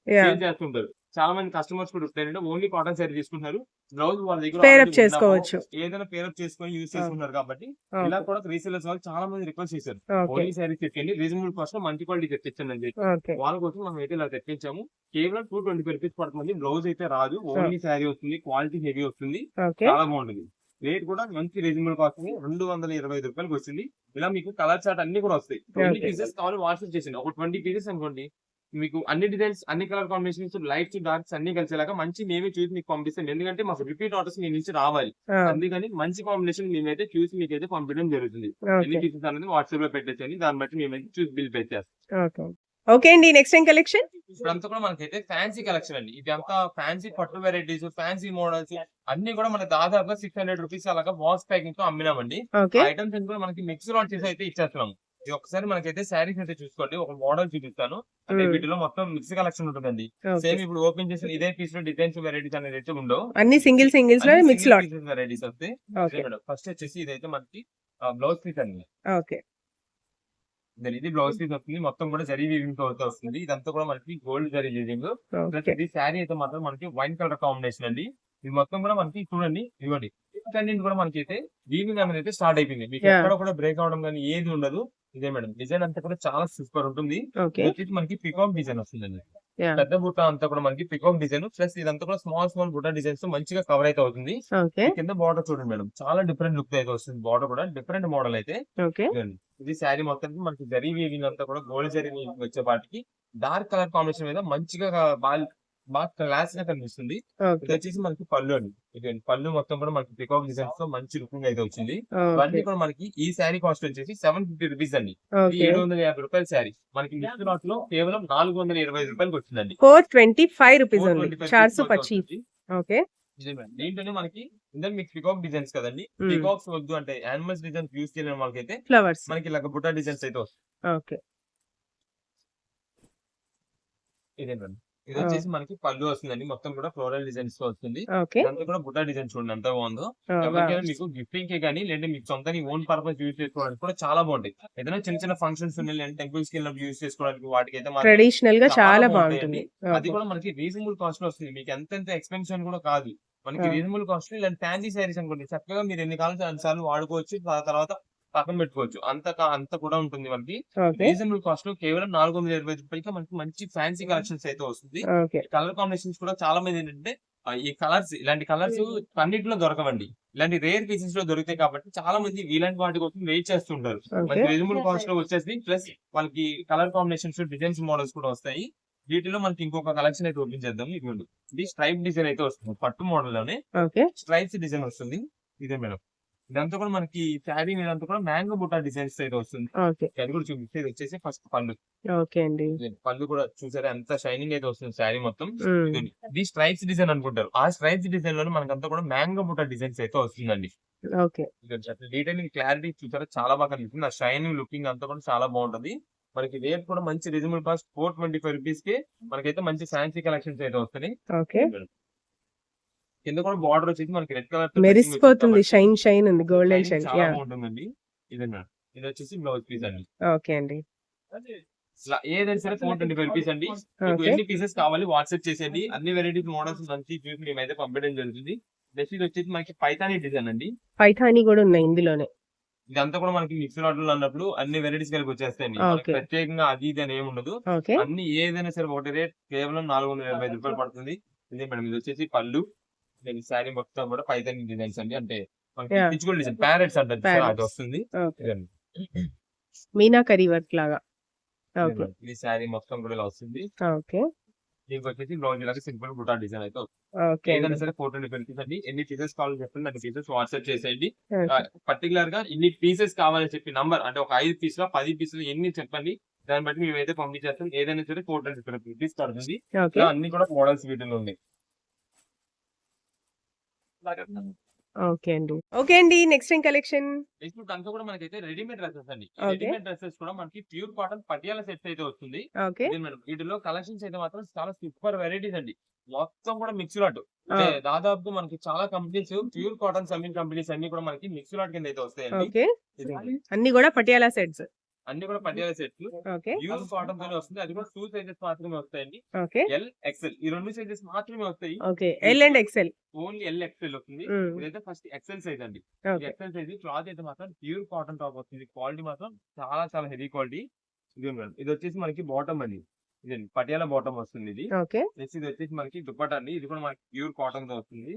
చేస్తుంటారు. చాలా మంది కస్టమర్స్ కూడా ఉంటారంటే ఓన్లీ కాటన్ సారీ తీసుకుంటున్నారు. బ్లౌజ్ వాళ్ళ దగ్గర చేసుకోవచ్చు. ఏదైనా పేర్ అప్ చేసుకొని యూజ్ చేసుకుంటారు కాబట్టి ఇలా కూడా రీసెలర్స్ వాళ్ళు చాలా మంది రిక్వెస్ట్ చేశారు ఓన్లీ సారీ తెచ్చండి రీజనబుల్ కాస్ట్లో మంచి క్వాలిటీ తెప్పించండి అని చెప్పి. వాళ్ళ కోసం మనం అయితే ఇలా తెప్పించాము. కేవలం టూ ట్వంటీ ఫైవ్ రూపీస్ పడుతుంది బ్లౌజ్ అయితే రాదు. ఓన్లీ శారీ వస్తుంది. క్వాలిటీ హెవీ వస్తుంది. చాలా బాగుంటుంది. రేట్ కూడా మంచి రీజనబుల్ కాస్ట్ రెండు వందల ఇరవై ఐదు రూపాయలకి వస్తుంది ఇలా మీకు కలర్ చార్ట్ అన్ని కూడా వస్తాయి. ట్వంటీ. పీసెస్ కావాలి వాట్సాప్ చేసింది ఒక ట్వంటీ పీసెస్ అనుకోండి మీకు అన్ని డిజైన్స్ అన్ని కలర్ కాంబినేషన్స్ లైట్స్ డార్క్స్ అన్ని కలిసేలాగా మంచి మేమే చూసి మీకు పంపిస్తాం ఎందుకంటే మాకు రిపీట్ ఆర్డర్స్ మీ నుంచి రావాలి. అందుకని మంచి కాంబినేషన్ మేమైతే చూసి మీకు అయితే పంపించడం జరుగుతుంది. ఎన్ని పీసెస్ అనేది వాట్సాప్లో పెట్టేసండి దాన్ని బట్టి మేమైతే చూసి బిల్ పే చేస్తాం. ఓకే అండి. నెక్స్ట్ టైం కలెక్షన్ ఇప్పుడంతా కూడా మనకైతే ఫ్యాన్సీ కలెక్షన్ అండి. ఇది అంతా ఫ్యాన్సీ పట్టు వెరైటీస్ ఫ్యాన్సీ మోడల్స్ అన్ని కూడా మనకి దాదాపుగా సిక్స్ హండ్రెడ్ రూపీస్ అలాగా బాక్స్ ప్యాకింగ్తో అమ్మినామండి ఐటమ్స్ అన్ని కూడా మనకి మిక్స్ లాట్ చేసి అయితే ఇచ్చేస్తున్నాం ఇది ఒకసారి మనకైతే శారీస్ అయితే చూసుకోండి. ఒక మోడల్ చూపిస్తాను. అంటే. వీటిలో మొత్తం మిక్స్ కలెక్షన్ ఉంటుందండి. సేమ్ ఇప్పుడు ఓపెన్ చేసిన ఇదే పీస్లో డిజైన్స్ వెరైటీస్ అనేది అయితే ఉండవు. అన్ని సింగిల్ సింగిల్స్లో మిక్స్ లాట్ వెరైటీస్ వస్తాయి ఓకే. ఫస్ట్ వచ్చేసి ఇదైతే మనకి బ్లౌజ్ పీస్ అండి. ఓకే. ఇది బ్లౌజ్ పీస్ వస్తుంది. మొత్తం కూడా జరీ వీవింగ్తో వస్తుంది. ఇదంతా కూడా మనకి గోల్డ్ జరీ వీవింగ్ ప్లస్ ఇది శారీ అయితే మాత్రం మనకి వైన్ కలర్ కాంబినేషన్ అండి. ఇది మొత్తం కూడా మనకి చూడండి ఇవ్వండి ఇక్కడి కూడా మనకి అయితే వీవింగ్ అనేది అయితే స్టార్ట్ అయిపోయింది. మీకు. ఎక్కడ కూడా బ్రేక్ అవడం కానీ ఏది ఉండదు. ఇదే మేడం. డిజైన్ అంతా కూడా చాలా సూపర్ ఉంటుంది. వచ్చేసి మనకి పికాక్ డిజైన్ వస్తుందండి. పెద్ద బుట్ట అంతా కూడా మనకి పికాక్ డిజైన్. ప్లస్ ఇదంతా కూడా స్మాల్ స్మాల్ బుట్ట డిజైన్స్తో మంచిగా కవర్ అయితే అవుతుంది. కింద బార్డర్ చూడండి మేడం. చాలా డిఫరెంట్ లుక్ అయితే వస్తుంది బార్డర్ కూడా. డిఫరెంట్ మోడల్ అయితే. ఇది శారీ మొత్తానికి మనకి జరీ వీవింగ్ అంతా కూడా గోల్డ్ జరీ వచ్చే వాటికి. డార్క్ కలర్ కాంబినేషన్ మీద మంచిగా బాగా బాగా క్లాస్గా కనిపిస్తుంది. ఇది వచ్చేసి మనకి పళ్ళు అండి. ఇదండి పళ్ళు మొత్తం కూడా మనకి పికాక్ డిజైన్స్తో మంచి లుకింగ్ అయితే వచ్చింది. ఇవన్నీ కూడా మనకి ఈ శారీ కాస్ట్ వచ్చేసి సెవెన్ ఫిఫ్టీ రూపీస్ అండి. ఇది ఏడు వందల యాభై రూపాయల శారీ. మనకి మిక్స్ లాట్లో కేవలం నాలుగు వందల ఇరవై రూపాయలకి వచ్చిందండి. Four twenty five rupees only 425 చార్ సో rupees పచ్చి. వస్తుంది. ఓకే. ఇదే. దీంట్లోనే మనకి ఇందులో మీకు పికాక్ డిజైన్స్ కదండి. పికాక్స్ వద్దు అంటే యానిమల్స్ డిజైన్స్ యూస్ చేయలేని వాళ్ళకైతే ఫ్లవర్స్ మనకి ఇలా బుట్ట డిజైన్స్ అయితే వస్తాయి. ఓకే. ఇదే మేడం ఇది వచ్చేసి మనకి పళ్ళు వస్తుందండి. మొత్తం కూడా ఫ్లోరల్ డిజైన్స్తో వస్తుంది. ఇదంతా కూడా బుట్ట డిజైన్ చూడండి ఎంత బాగుందో. ఎవరికైనా మీకు గిఫ్టింగ్ కే కానీ లేదంటే మీకు సొంతంగా ఓన్ పర్పస్ యూజ్ చేసుకోవడానికి కూడా చాలా బాగుంటాయి. ఏదైనా చిన్న చిన్న ఫంక్షన్స్ ఉన్నాయి లేదంటే టెంపుల్స్కి వెళ్ళినప్పుడు యూజ్ చేసుకోవడానికి వాటికి అయితే ట్రెడిషనల్గా చాలా. బాగుంటుంది. అది కూడా మనకి రీజనబుల్ కాస్ట్లో వస్తుంది. మీకు ఎంత ఎంత ఎక్స్పెన్షన్ కూడా కాదు. మనకి. రీజనబుల్ కాస్ట్లో ఇలాంటి ఫ్యాన్సీ శారీస్ అనుకోండి. చక్కగా మీరు ఎన్ని కాలం సార్లు వాడుకోవచ్చు. తర్వాత పక్కన పెట్టుకోవచ్చు. అంత అంత కూడా ఉంటుంది మనకి. రీజనబుల్ కాస్ట్లో కేవలం నాలుగు వందల ఇరవై రూపాయలకి మనకి మంచి ఫ్యాన్సీ కలెక్షన్స్ అయితే వస్తుంది. కలర్ కాంబినేషన్స్ కూడా చాలా మంది ఏంటంటే ఈ కలర్స్ ఇలాంటి కలర్స్ అన్నిటిలో దొరకవండి. ఇలాంటి రేర్ పీసెస్లో దొరుకుతాయి కాబట్టి చాలా మంది ఇలాంటి వాటి కోసం వెయిట్ చేస్తుంటారు. రీజనబుల్ కాస్ట్లో వచ్చేసి ప్లస్ వాళ్ళకి కలర్ కాంబినేషన్స్ డిజైన్స్ మోడల్స్ కూడా వస్తాయి. వీటిలో మనకి ఇంకొక కలెక్షన్ అయితే ఓపెన్ చేద్దాం. ఇది స్ట్రైప్ డిజైన్ అయితే వస్తుంది. పట్టు మోడల్లోనే స్ట్రైప్స్ డిజైన్ వస్తుంది. ఇదే మేడం. ఇదంతా కూడా మనకి శారీ మీద అంతా కూడా మ్యాంగో బుట్టా డిజైన్స్ అయితే వస్తుంది. ఓకే. అది కూడా చూపిస్తే ఇది వచ్చేసి ఫస్ట్ పళ్ళు. ఓకే అండి. పళ్ళు కూడా చూసారా? ఎంత షైనింగ్ అయితే వస్తుంది శారీ మొత్తం. ఇది స్ట్రైప్స్ డిజైన్ అనుకుంటారు. ఆ స్ట్రైప్స్ డిజైన్లో మనకంతా కూడా మ్యాంగో బుట్ట డిజైన్స్ అయితే వస్తుందండి. ఓకే. డీటెయిలింగ్ క్లారిటీ చూసారా? చాలా బాగా కనిపిస్తుంది. ఆ షైనింగ్ లుకింగ్ అంతా కూడా చాలా బాగుంటది. మనకి రేట్ కూడా మంచి reasonable cost four twenty five రూపీస్కి మనకైతే మంచి ఫ్యాన్సీ కలెక్షన్స్ అయితే వస్తాయి కింద కూడా బార్డర్ వచ్చేసి మనకి రెడ్ కలర్ మెరిసిపోతుంది షైన్ షైన్ ఉంది గోల్డెన్ షైన్ చాలా యా బాగుంటుందండి. ఇదే ఇది వచ్చేసి బ్లౌజ్ పీస్ అండి. ఓకే అండి. ఏదైనా సరే ఫోర్ ట్వంటీ ఫైవ్ రూపీస్ అండి. మీకు ఓకే. ఎన్ని పీసెస్ కావాలి వాట్సాప్ చేసేయండి. అన్ని వెరైటీస్ మోడల్స్ మంచి చూసి మేమైతే పంపించడం జరుగుతుంది. నెక్స్ట్ ఇది వచ్చేసి మనకి పైతానీ డిజైన్ అండి. పైథానీ కూడా ఉన్నాయి ఇందులోనే. ఇదంతా కూడా మనకి మిక్సర్ ఆర్డర్ అన్నప్పుడు అన్ని వెరైటీస్ కలిపి వచ్చేస్తాయండి. ప్రత్యేకంగా అది ఇది అని ఏమి ఉండదు. అన్ని ఏదైనా సరే ఒకటి రేట్ కేవలం నాలుగు వందల ఐదు రూపాయలు పడుతుంది. ఇదే మేడం ఇది వచ్చేసి పళ్ళు. దీని శారీ మొత్తం కూడా పైతాని డిజైన్స్ అండి అంటే. పిచ్చుకల్ డిజైన్ ప్యారెట్స్ అంటారు చూసారా? అది. వస్తుంది ఓకే ఇదండి. మీనా కరీ వర్క్ లాగా. ఇది శారీ మొత్తం కూడా ఇలా వస్తుంది ఓకే దీనికి వచ్చేసి బ్లౌజ్ ఇలాగా సింపుల్ బుటా డిజైన్ అయితే వస్తుంది. ఓకే ఏదైనా సరే ఫైవ్ అండి ఎన్ని పీసెస్ కావాలని చెప్పండి అన్ని పీసెస్ వాట్సాప్ చేసేయండి. పర్టికులర్గా ఇన్ని పీసెస్ కావాలని చెప్పి నంబర్ అంటే ఒక ఐదు పీసులు పది పీసులు ఎన్ని చెప్పండి దాన్ని బట్టి మేమైతే పంపించేస్తాం ఏదైనా సరే ట్వంటీ ఫైవ్ రూపీస్ పడుతుంది అన్ని కూడా మోడల్స్ వీటిలో ఉన్నాయి ఓకే అండి. ఓకే అండి నెక్స్ట్ ఏం కలెక్షన్. ఇప్పుడు అంతా కూడా మనకైతే రెడీమేడ్ డ్రెస్సెస్ అండి. రెడీమేడ్ డ్రెస్సెస్ కూడా మనకి ప్యూర్ కాటన్ పటియాల సెట్స్ అయితే వస్తుంది. వీటిలో కలెక్షన్స్ అయితే మాత్రం చాలా సూపర్ వెరైటీస్ అండి. మొత్తం కూడా మిక్స్ లాట్ ఆ. దాదాపు మనకి చాలా కంపెనీస్ ప్యూర్ కాటన్ సమ్మింగ్ కంపెనీస్ అన్ని కూడా మనకి మిక్స్ లాట్ కింద అయితే వస్తాయండి. ఇదిగోండి. అన్ని కూడా పటియాలా సెట్స్. అన్ని కూడా పటియాల సెట్లు. ఓకే. ప్యూర్ కాటన్ తోనే వస్తుంది. అది కూడా టూ సైజెస్ మాత్రమే వస్తాయండి. ఓకే. ఎల్ ఎక్సెల్ ఈ రెండు సైజెస్ మాత్రమే వస్తాయి. Okay. L and XL only L XL వస్తుంది. ఇదైతే ఫస్ట్ ఎక్సెల్ సైజ్ అండి. ఎక్సెల్ సైజ్ క్లాత్ అయితే మాత్రం ప్యూర్ కాటన్ టాప్ వస్తుంది. క్వాలిటీ మాత్రం చాలా చాలా హెవీ క్వాలిటీ ఇది మేడం ఇది వచ్చేసి మనకి బాటమ్ అండి. ఇది పటియాల బాటమ్ వస్తుంది ఇది. ఓకే. నెక్స్ట్ ఇది వచ్చేసి మనకి దుప్పట అండి. ఇది కూడా మనకి ప్యూర్ కాటన్తో వస్తుంది.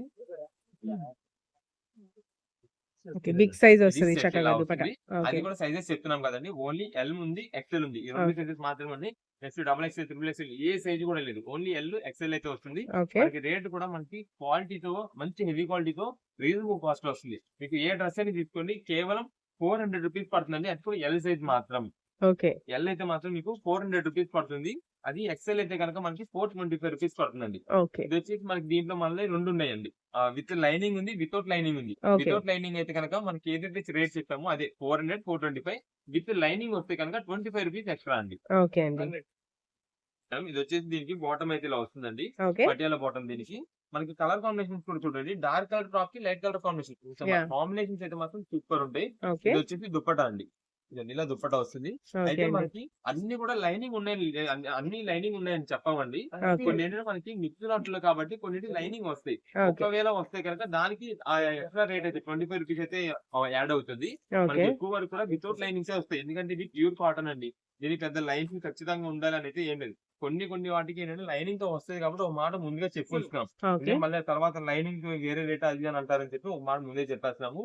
ఓకే. బిగ్ సైజ్ వస్తుంది చక్కగా ఇలా దుపట. వస్తుంది. అది కూడా సైజెస్ చెప్తున్నాం కదండి. ఓన్లీ ఎల్ ఉంది ఎక్సెల్ ఉంది. ఈ రెండు. సైజెస్ మాత్రమే ఉంది. Next double XL triple XL ఏ సైజ్ కూడా లేదు. ఓన్లీ ఎల్ ఎక్సెల్ అయితే వస్తుంది. మనకి రేట్ కూడా మనకి క్వాలిటీతో మంచి హెవీ క్వాలిటీతో రీజనబుల్ కాస్ట్ వస్తుంది. మీకు ఏ డ్రెస్ అని తీసుకోండి. కేవలం ఫోర్ హండ్రెడ్ రూపీస్ పడుతుందండి. అది కూడా ఎల్ సైజ్ మాత్రం. ఓకే. ఎల్ అయితే మాత్రం మీకు ఫోర్ హండ్రెడ్ రూపీస్ పడుతుంది. అది ఎక్సెల్ అయితే కనుక మనకి ఫోర్ ట్వంటీ ఫైవ్ రూపీస్ పడుతుందండి ఇది వచ్చేసి మనకి దీంట్లో మళ్ళీ రెండు ఉన్నాయండి. విత్ లైనింగ్ ఉంది వితౌట్ లైనింగ్ ఉంది. వితౌట్ లైనింగ్ అయితే కనుక మనకి ఏదైతే రేట్ చెప్పామో అదే four hundred four twenty five with lining వస్తే కనుక ట్వంటీ ఫైవ్ రూపీస్ ఎక్స్ట్రా అండి. ఓకే అండి. మేడం, ఇది వచ్చేసి దీనికి బాటమ్ అయితే ఇలా వస్తుందండి. ఓకే. పటియాల బాటమ్ దీనికి. మనకి కలర్ కాంబినేషన్స్ కూడా చూడండి. డార్క్ కలర్ టాప్కి లైట్ కలర్ కాంబినేషన్. కాంబినేషన్స్ అయితే మాత్రం సూపర్ ఉంటాయి. ఇది వచ్చేసి దుప్పటా అండి. ఇదండి ఇలా దుప్పటా వస్తుంది. అయితే మనకి అన్ని కూడా లైనింగ్ ఉన్నాయి. అన్ని- లైనింగ్ ఉన్నాయని చెప్పమండి. కొన్ని ఏంటంటే మనకి మిక్స్ నాట్లు కాబట్టి కొన్నిటి లైనింగ్ వస్తాయి. ఒకవేళ వస్తే కనుక దానికి ఆ ఎక్స్ట్రా రేట్ అయితే ట్వంటీ ఫైవ్ రూపీస్ అయితే యాడ్ అవుతుంది. మనకి ఎక్కువ వరకు కూడా వితౌట్ లైనింగ్స్ వస్తాయి. ఎందుకంటే ఇది ప్యూర్ కాటన్ అండి. దీనికి పెద్ద లైనింగ్ ఖచ్చితంగా ఉండాలి అనేది ఏం లేదు. కొన్ని కొన్ని వాటికి ఏంటంటే లైనింగ్తో వస్తాయి కాబట్టి ఒక మాట ముందుగా ఓకే ఇదే మళ్ళీ తర్వాత లైనింగ్ వేరే రేట్ అది అని అంటారని చెప్పి ఒక మాట ముందే చెప్పేస్తున్నాము.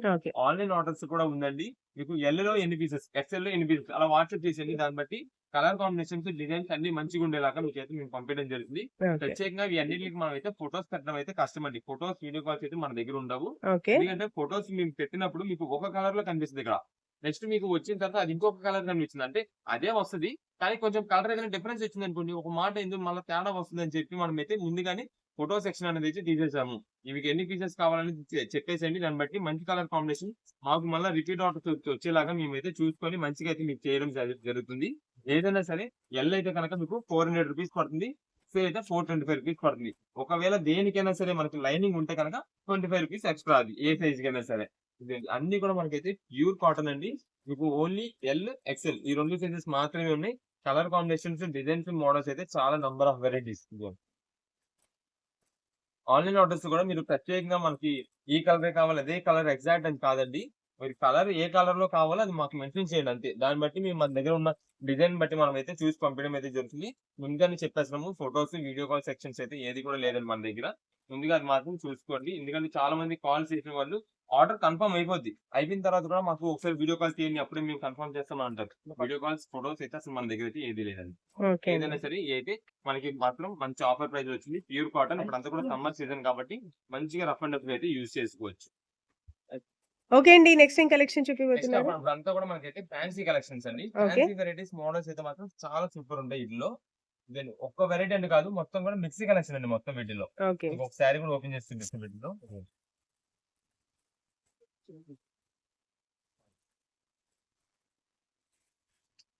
ఆన్లైన్ ఆర్డర్స్ కూడా ఉందండి. మీకు ఎల్లో ఎన్ని పీసెస్ ఎక్స్ఎల్లో ఎన్ని పీసెస్ అలా వాట్సాప్ చేసేయండి. దాన్ని బట్టి కలర్ కాంబినేషన్స్ డిజైన్స్ అన్ని మంచిగా ఉండేలాగా మీకు అయితే మేము పంపించడం జరుగుతుంది ఓకే ప్రత్యేకంగా ఇవి అన్నిటికి మనం అయితే ఫొటోస్ పెట్టడం అయితే కష్టం అండి. ఫొటోస్ వీడియో కాల్స్ అయితే మన దగ్గర ఉండవు. ఎందుకంటే ఫొటోస్ మేము పెట్టినప్పుడు మీకు ఒక కలర్లో కనిపిస్తుంది ఇక్కడ. నెక్స్ట్ మీకు వచ్చిన తర్వాత అది ఇంకొక కలర్ కనిపిస్తుంది. అంటే అదే వస్తుంది కానీ కొంచెం కలర్ ఏదైనా డిఫరెన్స్ వచ్చింది అనుకోండి ఒక మాట ఎందుకు మళ్ళీ తేడా వస్తుంది అని చెప్పి మనం అయితే ముందుగానే ఫోటో సెక్షన్ అనేది అయితే తీసేసాము. ఇవి ఎన్ని పీసెస్ కావాలని చెప్పేసండి చెప్పేసేయండి. దాన్ని బట్టి మంచి కలర్ కాంబినేషన్ మాకు మళ్ళీ రిపీట్ ఆర్డర్స్ వచ్చేలాగా మేమైతే చూసుకొని మంచిగా అయితే మీకు చేయడం జరుగుతుంది. ఏదైనా సరే ఎల్ అయితే కనుక మీకు ఫోర్ హండ్రెడ్ రూపీస్ పడుతుంది సో అయితే ఫోర్ ట్వంటీ ఫైవ్ రూపీస్ పడుతుంది. ఒకవేళ దేనికైనా సరే మనకి లైనింగ్ ఉంటే కనుక ట్వంటీ ఫైవ్ రూపీస్ ఎక్స్ట్రా అది ఏ సైజ్ కైనా సరే. అన్ని కూడా మనకైతే ప్యూర్ కాటన్ అండి. మీకు ఓన్లీ ఎల్ ఎక్సెల్ ఈ రెండు సైజెస్ మాత్రమే ఉన్నాయి. కలర్ కాంబినేషన్స్ డిజైన్స్ మోడల్స్ అయితే చాలా number of varieties online orders కూడా మీరు ప్రత్యేకంగా మనకి ఈ కలరే కావాలి అదే కలర్ ఎగ్జాక్ట్ అని కాదండి. మీరు కలర్ ఏ కలర్లో కావాలో అది మాకు మెన్షన్ చేయండి అంతే. దాన్ని బట్టి మేము మన దగ్గర ఉన్న డిజైన్ బట్టి మనం అయితే చూసి పంపించడం అయితే జరుగుతుంది. ముందుగానే చెప్పేస్తున్నాము ఫొటోస్ వీడియో కాల్ సెక్షన్స్ అయితే ఏది కూడా లేదండి మన దగ్గర. ముందుగా అది మాత్రం చూసుకోండి. ఎందుకంటే చాలా మంది కాల్ చేసిన వాళ్ళు ఆర్డర్ కన్ఫర్మ్ అయిపోద్ది. అయిపోయిన తర్వాత కూడా మాకు ఒకసారి వీడియో కాల్ చేయండి అప్పుడే మేము కన్ఫర్మ్ చేస్తామని అంటారు. వీడియో కాల్స్ ఫొటోస్ అయితే అసలు మన దగ్గర అయితే ఏది లేదండి. ఏదైనా సరే అయితే మనకి మాత్రం మంచి ఆఫర్ ప్రైస్ వచ్చింది. ప్యూర్ కాటన్ ఇప్పుడు అంతా కూడా సమ్మర్ సీజన్ కాబట్టి మంచిగా రఫ్ అండ్ టఫ్ అయితే యూజ్ చేసుకోవచ్చు. ఓకే అండి నెక్స్ట్ ఏం కలెక్షన్ ఇప్పుడు అంతా కూడా మనకైతే ఫ్యాన్సీ కలెక్షన్స్ అండి. ఫ్యాన్సీ వెరైటీస్ మోడల్స్ అయితే మాత్రం చాలా సూపర్ ఉంటాయి వీటిలో దెన్ ఒక్క వెరైటీ అండి కాదు మొత్తం కూడా మిక్సీ కలెక్షన్ అండి మొత్తం వీటిలో. ఒక శారీ కూడా ఓపెన్ చేస్తుంది మిక్సీ వీటిలో.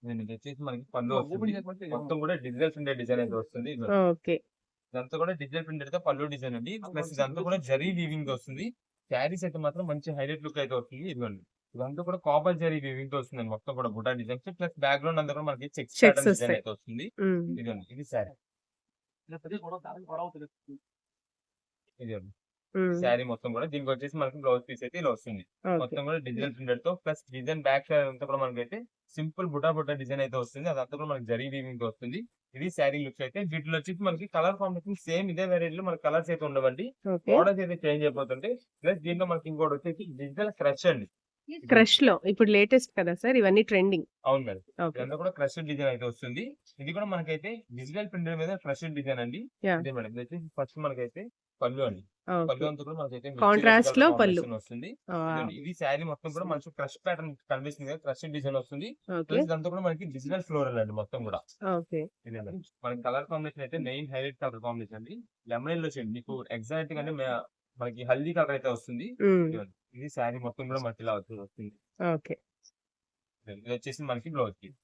నేను ఇది వచ్చేసి మనకి పళ్ళు వస్తుంది. మొత్తం కూడా డిజిటల్ ప్రింటెడ్ డిజైన్ అయితే వస్తుంది. ఓకే. ఇదంతా కూడా డిజిటల్ ప్రింటెడ్తో పళ్ళు డిజైన్ అండి. ప్లస్ ఇదంతా కూడా జరీ వీవింగ్ వస్తుంది. శారీస్ అయితే మాత్రం మంచి హైలైట్ లుక్ అయితే వస్తుంది. ఇదిగోండి. ఇదంతా కూడా కాపర్ జరీ వీవింగ్తో వస్తుంది మొత్తం కూడా బుటా డిజైన్స్ ప్లస్ బ్యాక్గ్రౌండ్ అంతా కూడా మనకి చెక్స్ Checks డిజైన్. అయితే వస్తుంది. ఇదిగోండి. ఇది శారీ ఇదిగోండి. శారీ మొత్తం కూడా. దీనికి వచ్చేసి మనకి బ్లౌజ్ పీస్ అయితే ఇలా వస్తుంది. మొత్తం కూడా డిజిటల్ ప్రింటెడ్తో ప్లస్ డిజైన్ బ్యాక్ సైడ్ అంతా కూడా మనకి అయితే సింపుల్ బుటా బుటా డిజైన్ అయితే వస్తుంది. అదంతా కూడా మనకి జరీ వీవింగ్ వస్తుంది. ఇది శారీ లుక్స్ అయితే. వీటిలో వచ్చేసి మనకి కలర్ కాంబినేషన్ సేమ్ ఇదే వెరైటీ లో మనకి కలర్స్ అయితే ఉండవండి. మోడల్స్ అయితే చేంజ్ అయిపోతుంటే ప్లస్ దీంట్లో మనకి ఇంకోటి వచ్చేసి డిజిటల్ క్రష్ అండి. క్రష్లో ఇప్పుడు లేటెస్ట్ కదా సార్? ఇవన్నీ ట్రెండింగ్. అవును మేడం. ఇదంతా కూడా క్రష్ డిజైన్ అయితే వస్తుంది. ఇది కూడా మనకైతే డిజిటల్ ప్రింటర్ మీద క్రష్ డిజైన్ అండి. మేడం. ఫస్ట్ మనకైతే పళ్ళు అండి. పళ్ళు అంతా కూడా మనకైతే colour లో పళ్ళు. వస్తుంది. ఇది శారీ మొత్తం కూడా మంచి క్రష్ ప్యాటర్న్ కనిపిస్తుంది కదా క్రష్ డిజైన్ వస్తుంది. ఇదంతా కూడా మనకి డిజిటల్ ఫ్లోరల్ అండి మొత్తం కూడా. మనకి కలర్ కాంబినేషన్ అయితే మెయిన్ హైలైట్ కలర్ కాంబినేషన్ అండి. లెమన్లో చేయండి మీకు ఎగ్జాక్ట్ గానే మే- మనకి హల్దీ కలర్ అయితే వస్తుంది. ఇది శారీ మొత్తం కూడా మనకి ఇలా వస్తుంది ఓకే. ఇది వచ్చేసి మనకి బ్లౌజ్కి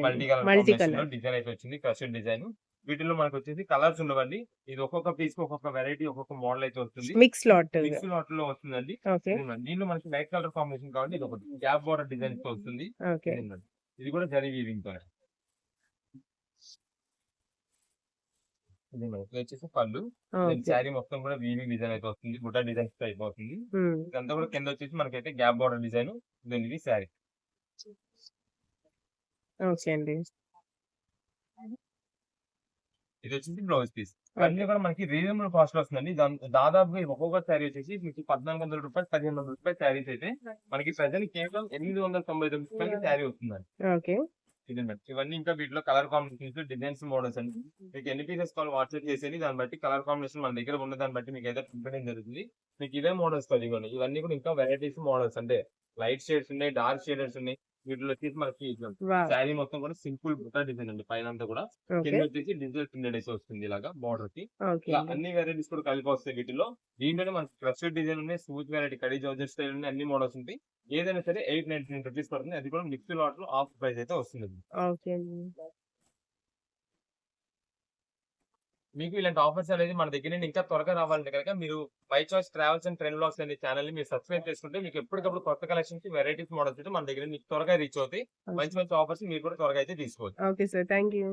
మల్టీ కలర్ డిజైన్ అయితే వచ్చింది క్రష్ డిజైన్. వీటిలో మనకి వచ్చేసి కలర్స్ ఉండవండి. ఇది ఒక్కొక్క పీస్కి ఒక్కొక్క వెరైటీ ఒక్కొక్క మోడల్ అయితే వస్తుంది. మిక్స్ లాట్ మిక్స్ లాట్లో వస్తుందండి. దీనిలో మనకి లైట్ కలర్ కాంబినేషన్ కాబట్టి ఇది ఒకటి గ్యాప్ బోర్డర్ డిజైన్తో వస్తుంది. ఇది కూడా జరీ వీవింగ్తో వచ్చేసి పళ్ళు. శారీ మొత్తం కూడా వీవింగ్ డిజైన్ అయితే వస్తుంది. బుటా డిజైన్ టైప్ అవుతుంది ఇదంతా కూడా కింద వచ్చేసి మనకైతే గ్యాప్ బోర్డర్ డిజైన్ ఇది శారీ. ఓకే అండి. ఇది వచ్చేసి బ్లౌజ్ పీస్. ఇవన్నీ కూడా మనకి రీజనబుల్ కాస్ట్లో వస్తుందండి దాదాపుగా ఒక్కొక్క శారీ వచ్చేసి మీకు పద్నాలుగు వందల రూపాయలు పదిహేను వందల రూపాయలు శారీస్ అయితే మనకి ప్రజెంట్ కేవలం ఎనిమిది వందల తొంభై తొమ్మిది రూపాయలకి శారీ వస్తుందండి. ఓకే. ఇది. ఇవన్నీ ఇంకా వీటిలో కలర్ కాంబినేషన్స్ డిజైన్స్ మోడల్స్ అండి. మీకు ఎన్ని పీసెస్ కావాలి వాట్సాప్ చేసేది దాన్ని బట్టి కలర్ కాంబినేషన్ మన దగ్గర ఉన్న దాన్ని బట్టి మీకు అయితే పంపడం జరుగుతుంది. మీకు ఇవే మోడల్స్ ఇవ్వండి ఇవన్నీ. కూడా ఇంకా వెరైటీస్ మోడల్స్ అంటే లైట్ షేడ్స్ ఉన్నాయి డార్క్ షేడర్స్ ఉన్నాయి. వీటిలో వచ్చేసి మనకి శారీ మొత్తం కూడా సింపుల్ బుట్ట డిజైన్ అండి. పైన అంతా కూడా. కింద వచ్చేసి డిజిటల్ ప్రింటెడ్ అయితే వస్తుంది ఇలాగా బార్డర్కి. ఇలా అన్ని వెరైటీస్ కూడా కలిపి వస్తాయి వీటిలో. దీంట్లోనే మనకి క్రస్టెడ్ డిజైన్ ఉన్నాయి స్మూత్ వెరైటీ కడీ జౌజర్ స్టైల్ ఉన్నాయి అన్ని మోడల్స్ ఉంటాయి. ఏదైనా సరే ఎయిట్ నైన్టీ నైన్ రూపీస్ పడుతుంది. అది కూడా మిక్స్ లాట్లో ఆఫ్ ప్రైస్ అయితే వస్తుంది ఓకే అండి మీకు ఇలాంటి ఆఫర్స్ అనేది మన దగ్గర నుండి ఇంకా త్వరగా రావాలంటే కనుక మీరు by choice travels and trend blogs అనే ఛానల్ని మీరు సబ్స్క్రైబ్ చేసుకుంటే మీకు ఎప్పటికప్పుడు కొత్త కలెక్షన్స్ వెరైటీస్ మోడల్స్ అయితే మన దగ్గర మీకు త్వరగా రీచ్ అవుతాయి. మంచి మంచి ఆఫర్స్ మీరు కూడా త్వరగా అయితే తీసుకోవచ్చు. Okay sir thank you